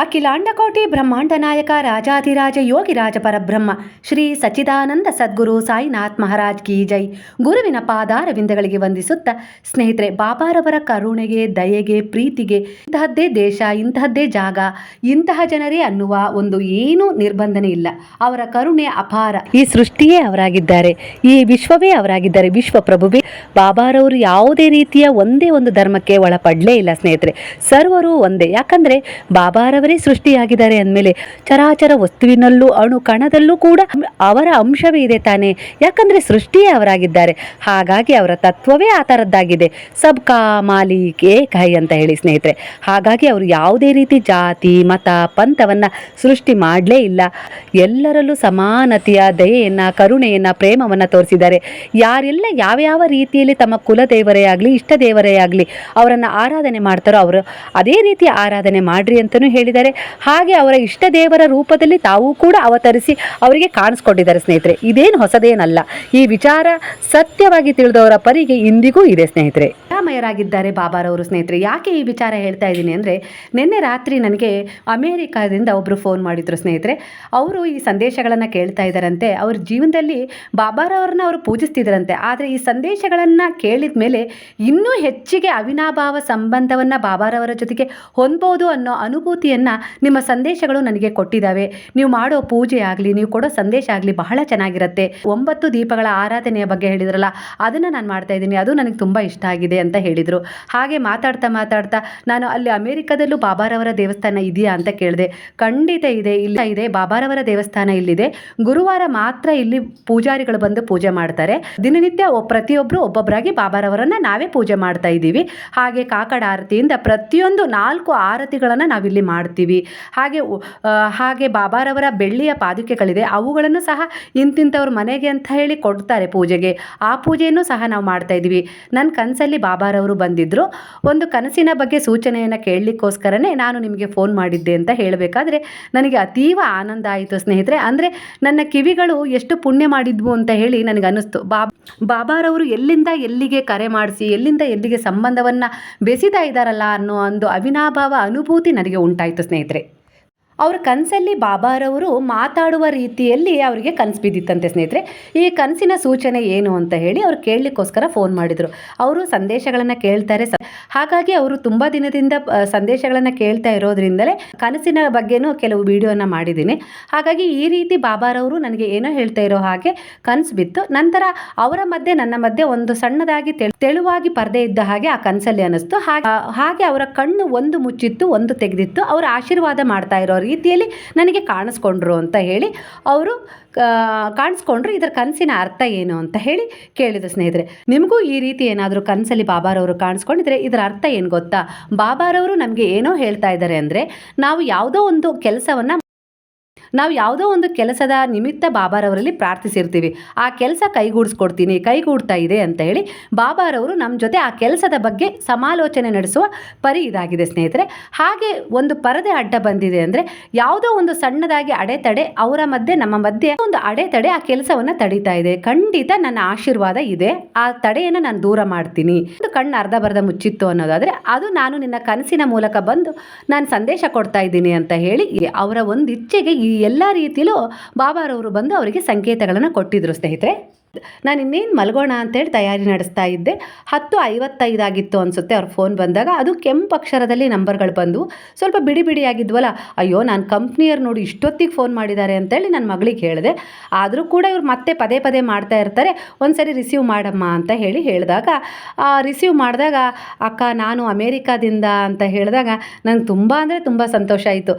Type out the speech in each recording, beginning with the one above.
ಅಖಿಲಾಂಡಕೋಟಿ ಬ್ರಹ್ಮಾಂಡ ನಾಯಕ ರಾಜಾಧಿರಾಜ ಯೋಗಿರಾಜ ಪರಬ್ರಹ್ಮ ಶ್ರೀ ಸಚ್ಚಿದಾನಂದ ಸದ್ಗುರು ಸಾಯಿನಾಥ್ ಮಹಾರಾಜ್ ಕಿ ಜೈ. ಗುರುವಿನ ಪಾದಾರವಿಂದಗಳಿಗೆ ವಂದಿಸುತ್ತಾ ಸ್ನೇಹಿತರೆ, ಬಾಬಾರವರ ಕರುಣೆಗೆ, ದಯೆಗೆ, ಪ್ರೀತಿಗೆ ಇಂತಹದ್ದೇ ದೇಶ, ಇಂತಹದ್ದೇ ಜಾಗ, ಇಂತಹ ಜನರೇ ಅನ್ನುವ ಒಂದು ಏನೂ ನಿರ್ಬಂಧನೆ ಇಲ್ಲ. ಅವರ ಕರುಣೆ ಅಪಾರ. ಈ ಸೃಷ್ಟಿಯೇ ಅವರಾಗಿದ್ದಾರೆ, ಈ ವಿಶ್ವವೇ ಅವರಾಗಿದ್ದಾರೆ. ವಿಶ್ವ ಪ್ರಭುವೇ ಬಾಬಾರವರು ಯಾವುದೇ ರೀತಿಯ ಒಂದೇ ಒಂದು ಧರ್ಮಕ್ಕೆ ಒಳಪಡಲೇ ಇಲ್ಲ ಸ್ನೇಹಿತರೆ. ಸರ್ವರು ಒಂದೇ. ಯಾಕಂದ್ರೆ, ಬಾಬಾರವರೇ ಸೃಷ್ಟಿಯಾಗಿದ್ದಾರೆ ಅಂದಮೇಲೆ ಚರಾಚರ ವಸ್ತುವಿನಲ್ಲೂ ಅಣು ಕಣದಲ್ಲೂ ಕೂಡ ಅವರ ಅಂಶವೇ ಇದೆ ತಾನೆ. ಯಾಕಂದ್ರೆ ಸೃಷ್ಟಿಯೇ ಅವರಾಗಿದ್ದಾರೆ. ಹಾಗಾಗಿ ಅವರ ತತ್ವವೇ ಆ ಥರದ್ದಾಗಿದೆ. ಸಬ್ ಕಾ ಹೈ ಅಂತ ಹೇಳಿ ಸ್ನೇಹಿತರೆ. ಹಾಗಾಗಿ ಅವರು ಯಾವುದೇ ರೀತಿ ಜಾತಿ, ಮತ, ಪಂಥವನ್ನ ಸೃಷ್ಟಿ ಮಾಡಲೇ ಇಲ್ಲ. ಎಲ್ಲರಲ್ಲೂ ಸಮಾನತೆಯ ದಯೆಯನ್ನ, ಕರುಣೆಯನ್ನ, ಪ್ರೇಮವನ್ನ ತೋರಿಸಿದ್ದಾರೆ. ಯಾರೆಲ್ಲ ಯಾವ್ಯಾವ ರೀತಿಯಲ್ಲಿ ತಮ್ಮ ಕುಲದೇವರೇ ಆಗಲಿ ಇಷ್ಟ ದೇವರೇ ಆಗಲಿ ಅವರನ್ನು ಆರಾಧನೆ ಮಾಡ್ತಾರೋ ಅವರು ಅದೇ ರೀತಿ ಆರಾಧನೆ ಮಾಡ್ರಿ ಅಂತಲೂ ಹೇಳಿದ್ದಾರೆ ಹಾಗೆ ಅವರ ಇಷ್ಟ ದೇವರ ರೂಪದಲ್ಲಿ ತಾವು ಕೂಡ ಅವತರಿಸಿ ಅವರಿಗೆ ಕಾಣಿಸ್ಕೊಂಡಿದ್ದಾರೆ ಸ್ನೇಹಿತರೆ. ಇದೇನು ಹೊಸದೇನಲ್ಲ. ಈ ವಿಚಾರ ಸತ್ಯವಾಗಿ ತಿಳಿದವರ ಪರಿಗೆ ಇಂದಿಗೂ ಇದೆ ಸ್ನೇಹಿತರೆ. ಮಯರಾಗಿದ್ದಾರೆ ಬಾಬಾರವರು ಸ್ನೇಹಿತರೆ. ಯಾಕೆ ಈ ವಿಚಾರ ಹೇಳ್ತಾ ಇದ್ದೀನಿ ಅಂದರೆ, ನಿನ್ನೆ ರಾತ್ರಿ ನನಗೆ ಅಮೇರಿಕಾದಿಂದ ಒಬ್ಬರು ಫೋನ್ ಮಾಡಿದ್ರು ಸ್ನೇಹಿತರೆ. ಅವರು ಈ ಸಂದೇಶಗಳನ್ನು ಕೇಳ್ತಾ ಇದ್ದಾರಂತೆ. ಅವ್ರ ಜೀವನದಲ್ಲಿ ಬಾಬಾರವ್ರನ್ನ ಅವರು ಪೂಜಿಸ್ತಿದ್ರಂತೆ ಆದರೆ ಈ ಸಂದೇಶಗಳನ್ನು ಕೇಳಿದ ಮೇಲೆ ಇನ್ನೂ ಹೆಚ್ಚಿಗೆ ಅವಿನಾಭಾವ ಸಂಬಂಧವನ್ನು ಬಾಬಾರವರ ಜೊತೆಗೆ ಹೊಂದ್ಬೋದು ಅನ್ನೋ ಅನುಭೂತಿಯನ್ನು ನಿಮ್ಮ ಸಂದೇಶಗಳು ನನಗೆ ಕೊಟ್ಟಿದ್ದಾವೆ. ನೀವು ಮಾಡೋ ಪೂಜೆ ಆಗಲಿ, ನೀವು ಕೊಡೋ ಸಂದೇಶ ಆಗಲಿ ಬಹಳ ಚೆನ್ನಾಗಿರುತ್ತೆ. ಒಂಬತ್ತು ದೀಪಗಳ ಆರಾಧನೆಯ ಬಗ್ಗೆ ಹೇಳಿದ್ರಲ್ಲ, ಅದನ್ನು ನಾನು ಮಾಡ್ತಾ ಇದ್ದೀನಿ. ಅದು ನನಗೆ ತುಂಬ ಇಷ್ಟ ಆಗಿದೆ ಅಂತ ಹೇಳಿದರು. ಹಾಗೆ ಮಾತಾಡ್ತಾ ಮಾತಾಡ್ತಾ ನಾನು ಅಲ್ಲಿ ಅಮೇರಿಕಾದಲ್ಲೂ ಬಾಬಾರವರ ದೇವಸ್ಥಾನ ಇದೆಯಾ ಅಂತ ಕೇಳಿದೆ. ಖಂಡಿತ ಇದೆ, ಇಲ್ಲ ಇದೆ. ಬಾಬಾರವರ ದೇವಸ್ಥಾನ ಇಲ್ಲಿದೆ. ಗುರುವಾರ ಮಾತ್ರ ಇಲ್ಲಿ ಪೂಜಾರಿಗಳು ಬಂದು ಪೂಜೆ ಮಾಡ್ತಾರೆ. ದಿನನಿತ್ಯ ಪ್ರತಿಯೊಬ್ಬರು ಒಬ್ಬೊಬ್ಬರಾಗಿ ಬಾಬಾರವರನ್ನು ನಾವೇ ಪೂಜೆ ಮಾಡ್ತಾ ಇದ್ದೀವಿ. ಹಾಗೆ ಕಾಕಡ ಆರತಿಯಿಂದ ಪ್ರತಿಯೊಂದು ನಾಲ್ಕು ಆರತಿಗಳನ್ನು ನಾವಿಲ್ಲಿ ಮಾಡ್ತೀವಿ ಹಾಗೆ ಹಾಗೆ ಬಾಬಾರವರ ಬೆಳ್ಳಿಯ ಪಾದುಕೆಗಳಿದೆ. ಅವುಗಳನ್ನು ಸಹ ಇಂತಿಂಥವ್ರ ಮನೆಗೆ ಅಂತ ಹೇಳಿ ಕೊಡ್ತಾರೆ ಪೂಜೆಗೆ. ಆ ಪೂಜೆಯನ್ನು ಸಹ ನಾವು ಮಾಡ್ತಾ ಇದ್ದೀವಿ. ನನ್ನ ಕನಸಲ್ಲಿ ಬಾಬಾರವರು ಬಂದಿದ್ದರು ಒಂದು ಕನಸಿನ ಬಗ್ಗೆ ಸೂಚನೆಯನ್ನು ಕೇಳಲಿಕ್ಕೋಸ್ಕರನೇ ನಾನು ನಿಮಗೆ ಫೋನ್ ಮಾಡಿದ್ದೆ ಅಂತ ಹೇಳಬೇಕಾದ್ರೆ ನನಗೆ ಅತೀವ ಆನಂದ ಆಯಿತು ಸ್ನೇಹಿತರೆ. ಅಂದರೆ ನನ್ನ ಕಿವಿಗಳು ಎಷ್ಟು ಪುಣ್ಯ ಮಾಡಿದ್ವು ಅಂತ ಹೇಳಿ ನನಗೆ ಅನ್ನಿಸ್ತು. ಬಾ ಬಾಬಾರವರು ಎಲ್ಲಿಂದ ಎಲ್ಲಿಗೆ ಕರೆ ಮಾಡಿಸಿ, ಎಲ್ಲಿಂದ ಎಲ್ಲಿಗೆ ಸಂಬಂಧವನ್ನು ಬೆಸಿತಾ ಇದ್ದಾರಲ್ಲ ಅನ್ನೋ ಒಂದು ಅವಿನಾಭಾವ ಅನುಭೂತಿ ನನಗೆ ಉಂಟಾಯಿತು. ಸ್ನೇಹಿತರೆ. ಅವ್ರ ಕನಸಲ್ಲಿ ಬಾಬಾರವರು ಮಾತಾಡುವ ರೀತಿಯಲ್ಲಿ ಅವರಿಗೆ ಕನಸು ಬಿದ್ದಿತ್ತಂತೆ ಸ್ನೇಹಿತರೆ. ಈ ಕನಸಿನ ಸೂಚನೆ ಏನು ಅಂತ ಹೇಳಿ ಅವ್ರು ಕೇಳಲಿಕ್ಕೋಸ್ಕರ ಫೋನ್ ಮಾಡಿದರು. ಅವರು ಸಂದೇಶಗಳನ್ನು ಕೇಳ್ತಾರೆ ಹಾಗಾಗಿ ಅವರು ತುಂಬ ದಿನದಿಂದ ಸಂದೇಶಗಳನ್ನು ಕೇಳ್ತಾ ಇರೋದ್ರಿಂದಲೇ ಕನಸಿನ ಬಗ್ಗೆನೂ ಕೆಲವು ವಿಡಿಯೋನ ಮಾಡಿದ್ದೀನಿ. ಹಾಗಾಗಿ ಈ ರೀತಿ ಬಾಬಾರವರು ನನಗೆ ಏನೋ ಹೇಳ್ತಾ ಇರೋ ಹಾಗೆ ಕನಸು ಬಿತ್ತು. ನಂತರ ಅವರ ಮಧ್ಯೆ, ನನ್ನ ಮಧ್ಯೆ ಒಂದು ಸಣ್ಣದಾಗಿ ತೆಳುವಾಗಿ ಪರದೆ ಇದ್ದ ಹಾಗೆ ಆ ಕನಸಲ್ಲಿ ಅನ್ನಿಸ್ತು. ಹಾಗೆ ಅವರ ಕಣ್ಣು ಒಂದು ಮುಚ್ಚಿತ್ತು, ಒಂದು ತೆಗೆದಿತ್ತು. ಅವರ ಆಶೀರ್ವಾದ ಮಾಡ್ತಾ ಇರೋ ರೀತಿಯಲ್ಲಿ ನನಗೆ ಕಾಣಿಸ್ಕೊಂಡ್ರು ಅಂತ ಹೇಳಿ ಅವರು ಕಾಣಿಸ್ಕೊಂಡ್ರು ಇದರ ಕನಸಿನ ಅರ್ಥ ಏನು ಅಂತ ಹೇಳಿ ಕೇಳಿದ ಸ್ನೇಹಿತರೆ. ನಿಮಗೂ ಈ ರೀತಿ ಏನಾದರೂ ಕನಸಲ್ಲಿ ಬಾಬಾರವರು ಕಾಣಿಸ್ಕೊಂಡಿದ್ರೆ ಇದರ ಅರ್ಥ ಏನು ಗೊತ್ತಾ? ಬಾಬಾರವರು ನಮಗೆ ಏನೋ ಹೇಳ್ತಾ ಇದ್ದಾರೆ ಅಂದರೆ ನಾವು ಯಾವುದೋ ಒಂದು ಕೆಲಸವನ್ನು ನಾವು ಯಾವುದೋ ಒಂದು ಕೆಲಸದ ನಿಮಿತ್ತ ಬಾಬಾರವರಲ್ಲಿ ಪ್ರಾರ್ಥಿಸಿರ್ತೀವಿ. ಆ ಕೆಲಸ ಕೈಗೂಡಿಸ್ಕೊಡ್ತೀನಿ, ಕೈಗೂಡ್ತಾ ಇದೆ ಅಂತ ಹೇಳಿ ಬಾಬಾರವರು ನಮ್ಮ ಜೊತೆ ಆ ಕೆಲಸದ ಬಗ್ಗೆ ಸಮಾಲೋಚನೆ ನಡೆಸುವ ಪರಿ ಇದಾಗಿದೆ ಸ್ನೇಹಿತರೆ. ಹಾಗೆ ಒಂದು ಪರದೆ ಅಡ್ಡ ಬಂದಿದೆ ಅಂದರೆ ಯಾವುದೋ ಒಂದು ಸಣ್ಣದಾಗಿ ಅಡೆತಡೆ ಅವರ ಮಧ್ಯೆ, ನಮ್ಮ ಮಧ್ಯೆ ಒಂದು ಅಡೆತಡೆ ಆ ಕೆಲಸವನ್ನು ತಡೀತಾ ಇದೆ. ಖಂಡಿತ ನನ್ನ ಆಶೀರ್ವಾದ ಇದೆ. ಆ ತಡೆಯನ್ನು ನಾನು ದೂರ ಮಾಡ್ತೀನಿ. ಒಂದು ಕಣ್ಣು ಅರ್ಧ ಬರ್ಧ ಮುಚ್ಚಿತ್ತು ಅನ್ನೋದಾದರೆ ಅದು ನಾನು ನಿನ್ನ ಕನಸಿನ ಮೂಲಕ ಬಂದು ನಾನು ಸಂದೇಶ ಕೊಡ್ತಾ ಇದ್ದೀನಿ ಅಂತ ಹೇಳಿ ಅವರ ಒಂದು ಇಚ್ಛೆಗೆ ಎಲ್ಲ ರೀತಿಯಲ್ಲೂ ಬಾಬಾರವರು ಬಂದು ಅವರಿಗೆ ಸಂಕೇತಗಳನ್ನು ಕೊಟ್ಟಿದ್ರು ಸ್ನೇಹಿತರೆ. ನಾನು ಇನ್ನೇನು ಮಲಗೋಣ ಅಂತೇಳಿ ತಯಾರಿ ನಡೆಸ್ತಾ ಇದ್ದೆ. ಹತ್ತು ಐವತ್ತೈದಾಗಿತ್ತು ಅನಿಸುತ್ತೆ. ಅವ್ರ ಫೋನ್ ಬಂದಾಗ ಅದು ಕೆಂಪು ಅಕ್ಷರದಲ್ಲಿ ನಂಬರ್ಗಳು ಬಂದವು ಸ್ವಲ್ಪ ಬಿಡಿ ಬಿಡಿಯಾಗಿದ್ವಲ್ಲ. ಅಯ್ಯೋ, ನಾನು ಕಂಪ್ನಿಯವ್ರು ನೋಡಿ ಇಷ್ಟೊತ್ತಿಗೆ ಫೋನ್ ಮಾಡಿದ್ದಾರೆ ಅಂತೇಳಿ ನನ್ನ ಮಗಳಿಗೆ ಹೇಳಿದೆ. ಆದರೂ ಕೂಡ ಇವ್ರು ಮತ್ತೆ ಪದೇ ಪದೇ ಮಾಡ್ತಾ ಇರ್ತಾರೆ. ಒಂದು ರಿಸೀವ್ ಮಾಡಮ್ಮ ಅಂತ ಹೇಳಿ ಹೇಳಿದಾಗ ರಿಸೀವ್ ಮಾಡಿದಾಗ, ಅಕ್ಕ, ನಾನು ಅಮೇರಿಕಾದಿಂದ ಅಂತ ಹೇಳಿದಾಗ ನಂಗೆ ತುಂಬ ಅಂದರೆ ತುಂಬ ಸಂತೋಷ ಆಯಿತು.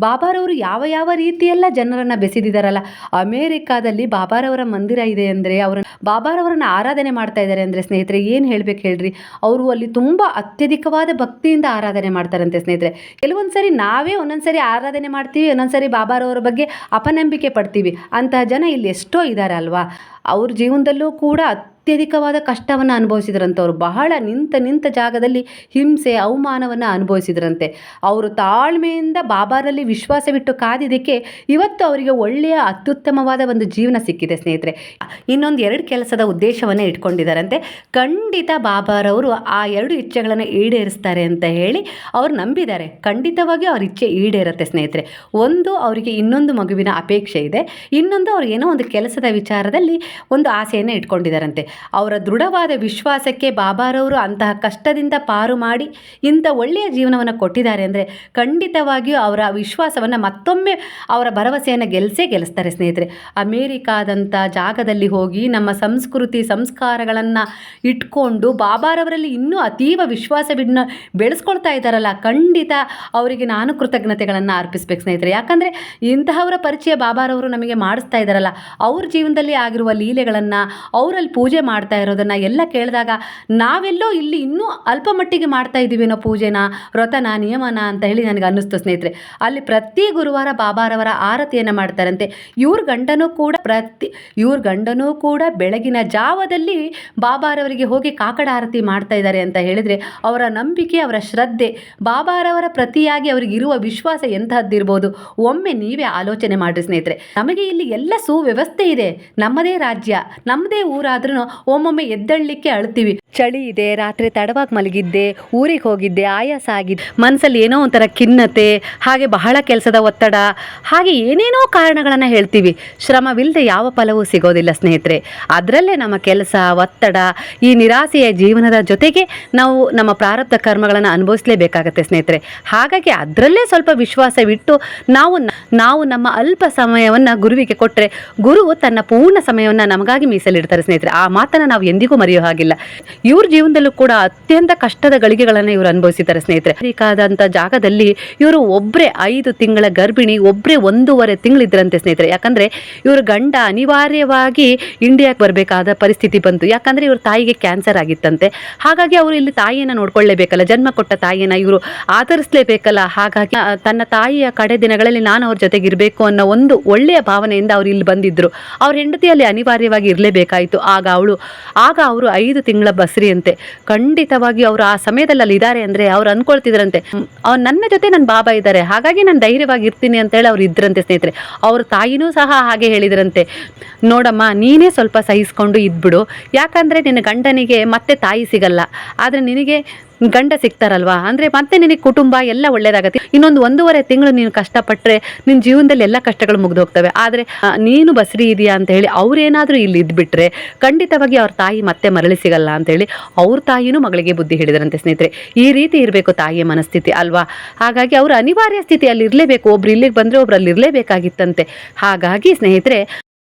ಬಾಬಾರವರು ಯಾವ ಯಾವ ರೀತಿಯೆಲ್ಲ ಜನರನ್ನು ಬೆಸೆದಿದ್ದಾರಲ್ಲ ಅಮೇರಿಕಾದಲ್ಲಿ ಬಾಬಾರವರ ಮಂದಿರ ಇದೆ ಅಂದರೆ ಅವರ ಬಾಬಾರವರನ್ನ ಆರಾಧನೆ ಮಾಡ್ತಾ ಇದ್ದಾರೆ ಅಂದರೆ ಸ್ನೇಹಿತರೆ, ಏನು ಹೇಳಬೇಕು ಹೇಳ್ರಿ? ಅವರು ಅಲ್ಲಿ ತುಂಬ ಅತ್ಯಧಿಕವಾದ ಭಕ್ತಿಯಿಂದ ಆರಾಧನೆ ಮಾಡ್ತಾರಂತೆ ಸ್ನೇಹಿತರೆ. ಕೆಲವೊಂದು ಸರಿ ನಾವೇ ಒಂದೊಂದು ಸರಿ ಆರಾಧನೆ ಮಾಡ್ತೀವಿ ಒಂದೊಂದು ಸರಿ ಬಾಬಾರವರ ಬಗ್ಗೆ ಅಪನಂಬಿಕೆ ಪಡ್ತೀವಿ. ಅಂತಹ ಜನ ಇಲ್ಲಿ ಎಷ್ಟೋ ಇದ್ದಾರೆ ಅಲ್ವಾ? ಅವ್ರ ಜೀವನದಲ್ಲೂ ಕೂಡ ಅತ್ಯಧಿಕವಾದ ಕಷ್ಟವನ್ನು ಅನುಭವಿಸಿದ್ರಂಥವ್ರು ಬಹಳ ನಿಂತ ನಿಂತ ಜಾಗದಲ್ಲಿ ಹಿಂಸೆ, ಅವಮಾನವನ್ನು ಅನುಭವಿಸಿದ್ರಂತೆ. ಅವರು ತಾಳ್ಮೆಯಿಂದ ಬಾಬಾರಲ್ಲಿ ವಿಶ್ವಾಸವಿಟ್ಟು ಕಾದಿದ್ದಕ್ಕೆ ಇವತ್ತು ಅವರಿಗೆ ಒಳ್ಳೆಯ ಅತ್ಯುತ್ತಮವಾದ ಒಂದು ಜೀವನ ಸಿಕ್ಕಿದೆ ಸ್ನೇಹಿತರೆ. ಇನ್ನೊಂದು ಎರಡು ಕೆಲಸದ ಉದ್ದೇಶವನ್ನು ಇಟ್ಕೊಂಡಿದ್ದಾರಂತೆ. ಖಂಡಿತ ಬಾಬಾರವರು ಆ ಎರಡು ಇಚ್ಛೆಗಳನ್ನು ಈಡೇರಿಸ್ತಾರೆ ಅಂತ ಹೇಳಿ ಅವ್ರು ನಂಬಿದ್ದಾರೆ. ಖಂಡಿತವಾಗಿ ಅವ್ರ ಇಚ್ಛೆ ಈಡೇರುತ್ತೆ ಸ್ನೇಹಿತರೆ. ಒಂದು, ಅವರಿಗೆ ಇನ್ನೊಂದು ಮಗುವಿನ ಅಪೇಕ್ಷೆ ಇದೆ. ಇನ್ನೊಂದು, ಅವ್ರು ಏನೋ ಒಂದು ಕೆಲಸದ ವಿಚಾರದಲ್ಲಿ ಒಂದು ಆಸೆಯನ್ನು ಇಟ್ಕೊಂಡಿದ್ದಾರಂತೆ. ಅವರ ದೃಢವಾದ ವಿಶ್ವಾಸಕ್ಕೆ ಬಾಬಾರವರು ಅಂತಹ ಕಷ್ಟದಿಂದ ಪಾರು ಮಾಡಿ ಇಂಥ ಒಳ್ಳೆಯ ಜೀವನವನ್ನು ಕೊಟ್ಟಿದ್ದಾರೆ ಅಂದರೆ ಖಂಡಿತವಾಗಿಯೂ ಅವರ ವಿಶ್ವಾಸವನ್ನು ಮತ್ತೊಮ್ಮೆ ಅವರ ಭರವಸೆಯನ್ನು ಗೆಲ್ಲಿಸೇ ಗೆಲ್ಲಿಸ್ತಾರೆ ಸ್ನೇಹಿತರೆ. ಅಮೇರಿಕಾದಂಥ ಜಾಗದಲ್ಲಿ ಹೋಗಿ ನಮ್ಮ ಸಂಸ್ಕೃತಿ ಸಂಸ್ಕಾರಗಳನ್ನು ಇಟ್ಕೊಂಡು ಬಾಬಾರವರಲ್ಲಿ ಇನ್ನೂ ಅತೀವ ವಿಶ್ವಾಸವಿನ್ನ ಬೆಳೆಸ್ಕೊಳ್ತಾ ಇದ್ದಾರಲ್ಲ, ಖಂಡಿತ ಅವರಿಗೆ ನಾನು ಕೃತಜ್ಞತೆಗಳನ್ನು ಅರ್ಪಿಸ್ಬೇಕು ಸ್ನೇಹಿತರೆ. ಯಾಕಂದರೆ ಇಂತಹವರ ಪರಿಚಯ ಬಾಬಾರವರು ನಮಗೆ ಮಾಡಿಸ್ತಾ ಇದ್ದಾರಲ್ಲ, ಅವ್ರ ಜೀವನದಲ್ಲಿ ಆಗಿರುವ ಲೀಲೆಗಳನ್ನು ಅವರಲ್ಲಿ ಪೂಜೆ ಮಾಡ್ತಾ ಇರೋದನ್ನು ಎಲ್ಲ ಕೇಳಿದಾಗ ನಾವೆಲ್ಲೋ ಇಲ್ಲಿ ಇನ್ನೂ ಅಲ್ಪ ಮಟ್ಟಿಗೆ ಮಾಡ್ತಾ ಇದ್ದೀವೇನೋ ಪೂಜೆನ, ವ್ರತನ, ನಿಯಮನ ಅಂತ ಹೇಳಿ ನನಗೆ ಅನ್ನಿಸ್ತು ಸ್ನೇಹಿತರೆ. ಅಲ್ಲಿ ಪ್ರತಿ ಗುರುವಾರ ಬಾಬಾರವರ ಆರತಿಯನ್ನು ಮಾಡ್ತಾರಂತೆ. ಇವ್ರ ಗಂಡನೂ ಕೂಡ ಪ್ರತಿ, ಇವ್ರ ಗಂಡನೂ ಕೂಡ ಬೆಳಗಿನ ಜಾವದಲ್ಲಿ ಬಾಬಾರವರಿಗೆ ಹೋಗಿ ಕಾಕಡ ಆರತಿ ಮಾಡ್ತಾ ಇದ್ದಾರೆ ಅಂತ ಹೇಳಿದರೆ ಅವರ ನಂಬಿಕೆ, ಅವರ ಶ್ರದ್ಧೆ, ಬಾಬಾರವರ ಪ್ರತಿಯಾಗಿ ಅವರಿಗಿರುವ ವಿಶ್ವಾಸ ಎಂತಹದ್ದಿರ್ಬೋದು? ಒಮ್ಮೆ ನೀವೇ ಆಲೋಚನೆ ಮಾಡಿರಿ ಸ್ನೇಹಿತರೆ. ನಮಗೆ ಇಲ್ಲಿ ಎಲ್ಲ ಸುವ್ಯವಸ್ಥೆ ಇದೆ. ನಮ್ಮದೇ ರಾಜ್ಯ ನಮ್ಮದೇ ಊರಾದ್ರೂ ಒಮ್ಮೊಮ್ಮೆ ಎದ್ದಳ್ಲಿಕ್ಕೆ ಅಳ್ತೀವಿ. ಚಳಿ ಇದೆ, ರಾತ್ರಿ ತಡವಾಗಿ ಮಲಗಿದ್ದೆ, ಊರಿಗೆ ಹೋಗಿದ್ದೆ, ಆಯಾಸ ಆಗಿದ್ದೆ ಮನಸ್ಸಲ್ಲಿ ಏನೋ ಒಂಥರ ಖಿನ್ನತೆ, ಹಾಗೆ ಬಹಳ ಕೆಲಸದ ಒತ್ತಡ, ಹಾಗೆ ಏನೇನೋ ಕಾರಣಗಳನ್ನು ಹೇಳ್ತೀವಿ. ಶ್ರಮವಿಲ್ಲದೆ ಯಾವ ಫಲವೂ ಸಿಗೋದಿಲ್ಲ ಸ್ನೇಹಿತರೆ. ಅದರಲ್ಲೇ ನಮ್ಮ ಕೆಲಸ, ಒತ್ತಡ, ಈ ನಿರಾಸೆಯ ಜೀವನದ ಜೊತೆಗೆ ನಾವು ನಮ್ಮ ಪ್ರಾರಬ್ಧ ಕರ್ಮಗಳನ್ನು ಅನುಭವಿಸಲೇಬೇಕಾಗತ್ತೆ ಸ್ನೇಹಿತರೆ. ಹಾಗಾಗಿ ಅದರಲ್ಲೇ ಸ್ವಲ್ಪ ವಿಶ್ವಾಸವಿಟ್ಟು ನಾವು ನಾವು ನಮ್ಮ ಅಲ್ಪ ಸಮಯವನ್ನು ಗುರುವಿಗೆ ಕೊಟ್ಟರೆ ಗುರು ತನ್ನ ಪೂರ್ಣ ಸಮಯವನ್ನು ನಮಗಾಗಿ ಮೀಸಲಿಡ್ತಾರೆ ಸ್ನೇಹಿತರೆ. ಆ ಮಾತನ್ನು ನಾವು ಎಂದಿಗೂ ಮರೆಯೋ ಹಾಗಿಲ್ಲ. ಇವ್ರ ಜೀವನದಲ್ಲೂ ಕೂಡ ಅತ್ಯಂತ ಕಷ್ಟದ ಗಳಿಗೆಗಳನ್ನು ಇವರು ಅನುಭವಿಸಿದ್ದಾರೆ ಸ್ನೇಹಿತರೆ. ಅಮೆರಿಕಾದಂಥ ಜಾಗದಲ್ಲಿ ಇವರು ಒಬ್ಬರೇ ಐದು ತಿಂಗಳ ಗರ್ಭಿಣಿ ಒಬ್ಬರೇ ಒಂದೂವರೆ ತಿಂಗಳಿದ್ರಂತೆ ಸ್ನೇಹಿತರೆ. ಯಾಕಂದರೆ ಇವ್ರ ಗಂಡ ಅನಿವಾರ್ಯವಾಗಿ ಇಂಡಿಯಾಕ್ಕೆ ಬರಬೇಕಾದ ಪರಿಸ್ಥಿತಿ ಬಂತು. ಯಾಕಂದರೆ ಇವ್ರ ತಾಯಿಗೆ ಕ್ಯಾನ್ಸರ್ ಆಗಿತ್ತಂತೆ. ಹಾಗಾಗಿ ಅವರು ಇಲ್ಲಿ ತಾಯಿಯನ್ನು ನೋಡ್ಕೊಳ್ಳೇಬೇಕಲ್ಲ, ಜನ್ಮ ಕೊಟ್ಟ ತಾಯಿಯನ್ನು ಇವರು ಆಧರಿಸಲೇಬೇಕಲ್ಲ. ಹಾಗಾಗಿ ತನ್ನ ತಾಯಿಯ ಕಡೆ ದಿನಗಳಲ್ಲಿ ನಾನು ಅವ್ರ ಜೊತೆಗಿರಬೇಕು ಅನ್ನೋ ಒಂದು ಒಳ್ಳೆಯ ಭಾವನೆಯಿಂದ ಅವ್ರು ಇಲ್ಲಿ ಬಂದಿದ್ದರು ಅವ್ರ ಹೆಂಡತಿಯಲ್ಲಿ ಅನಿವಾರ್ಯವಾಗಿ ಇರಲೇಬೇಕಾಯಿತು. ಆಗ ಅವಳು, ಆಗ ಅವರು ಐದು ತಿಂಗಳ ಬಸ್ರಿಯಂತೆ. ಖಂಡಿತವಾಗಿ ಅವರು ಆ ಸಮಯದಲ್ಲಿ ಅಲ್ಲಿ ಇದ್ದಾರೆ ಅಂದರೆ ಅವ್ರು ಅಂದ್ಕೊಳ್ತಿದ್ರಂತೆ ನನ್ನ ಜೊತೆ ನನ್ನ ಬಾಬಾ ಇದ್ದಾರೆ, ಹಾಗಾಗಿ ನಾನು ಧೈರ್ಯವಾಗಿ ಇರ್ತೀನಿ ಅಂತೇಳಿ ಅವ್ರು ಇದ್ರಂತೆ ಸ್ನೇಹಿತರೆ. ಅವ್ರ ತಾಯಿನೂ ಸಹ ಹಾಗೆ ಹೇಳಿದ್ರಂತೆ. ನೋಡಮ್ಮ, ನೀನೇ ಸ್ವಲ್ಪ ಸಹಿಸ್ಕೊಂಡು ಇದ್ಬಿಡು. ಯಾಕಂದರೆ ನಿನ್ನ ಗಂಡನಿಗೆ ಮತ್ತೆ ತಾಯಿ ಸಿಗಲ್ಲ. ಆದರೆ ನಿನಗೆ ಗಂಡ ಸಿಗ್ತಾರಲ್ವಾ? ಅಂದರೆ ಮತ್ತೆ ನಿನಗೆ ಕುಟುಂಬ ಎಲ್ಲ ಒಳ್ಳೇದಾಗತ್ತೆ. ಇನ್ನೊಂದು ಒಂದೂವರೆ ತಿಂಗಳು ನೀನು ಕಷ್ಟಪಟ್ಟರೆ ನಿನ್ನ ಜೀವನದಲ್ಲಿ ಎಲ್ಲ ಕಷ್ಟಗಳು ಮುಗಿದೋಗ್ತವೆ. ಆದರೆ ನೀನು ಬಸ್ರಿ ಇದೆಯಾ ಅಂತ ಹೇಳಿ ಅವ್ರೇನಾದರೂ ಇಲ್ಲಿ ಇದ್ಬಿಟ್ರೆ ಖಂಡಿತವಾಗಿ ಅವ್ರ ತಾಯಿ ಮತ್ತೆ ಮರಳಿ ಸಿಗಲ್ಲ ಅಂತೇಳಿ ಅವ್ರ ತಾಯಿನೂ ಮಗಳಿಗೆ ಬುದ್ಧಿ ಹಿಡಿದರಂತೆ ಸ್ನೇಹಿತರೆ. ಈ ರೀತಿ ಇರಬೇಕು ತಾಯಿಯ ಮನಸ್ಥಿತಿ ಅಲ್ವಾ? ಹಾಗಾಗಿ ಅವರು ಅನಿವಾರ್ಯ ಸ್ಥಿತಿಯಲ್ಲಿ ಇರಲೇಬೇಕು ಒಬ್ರು ಇಲ್ಲಿಗೆ ಬಂದರೆ ಒಬ್ರು ಅಲ್ಲಿ ಇರಲೇಬೇಕಾಗಿತ್ತಂತೆ ಹಾಗಾಗಿ ಸ್ನೇಹಿತರೆ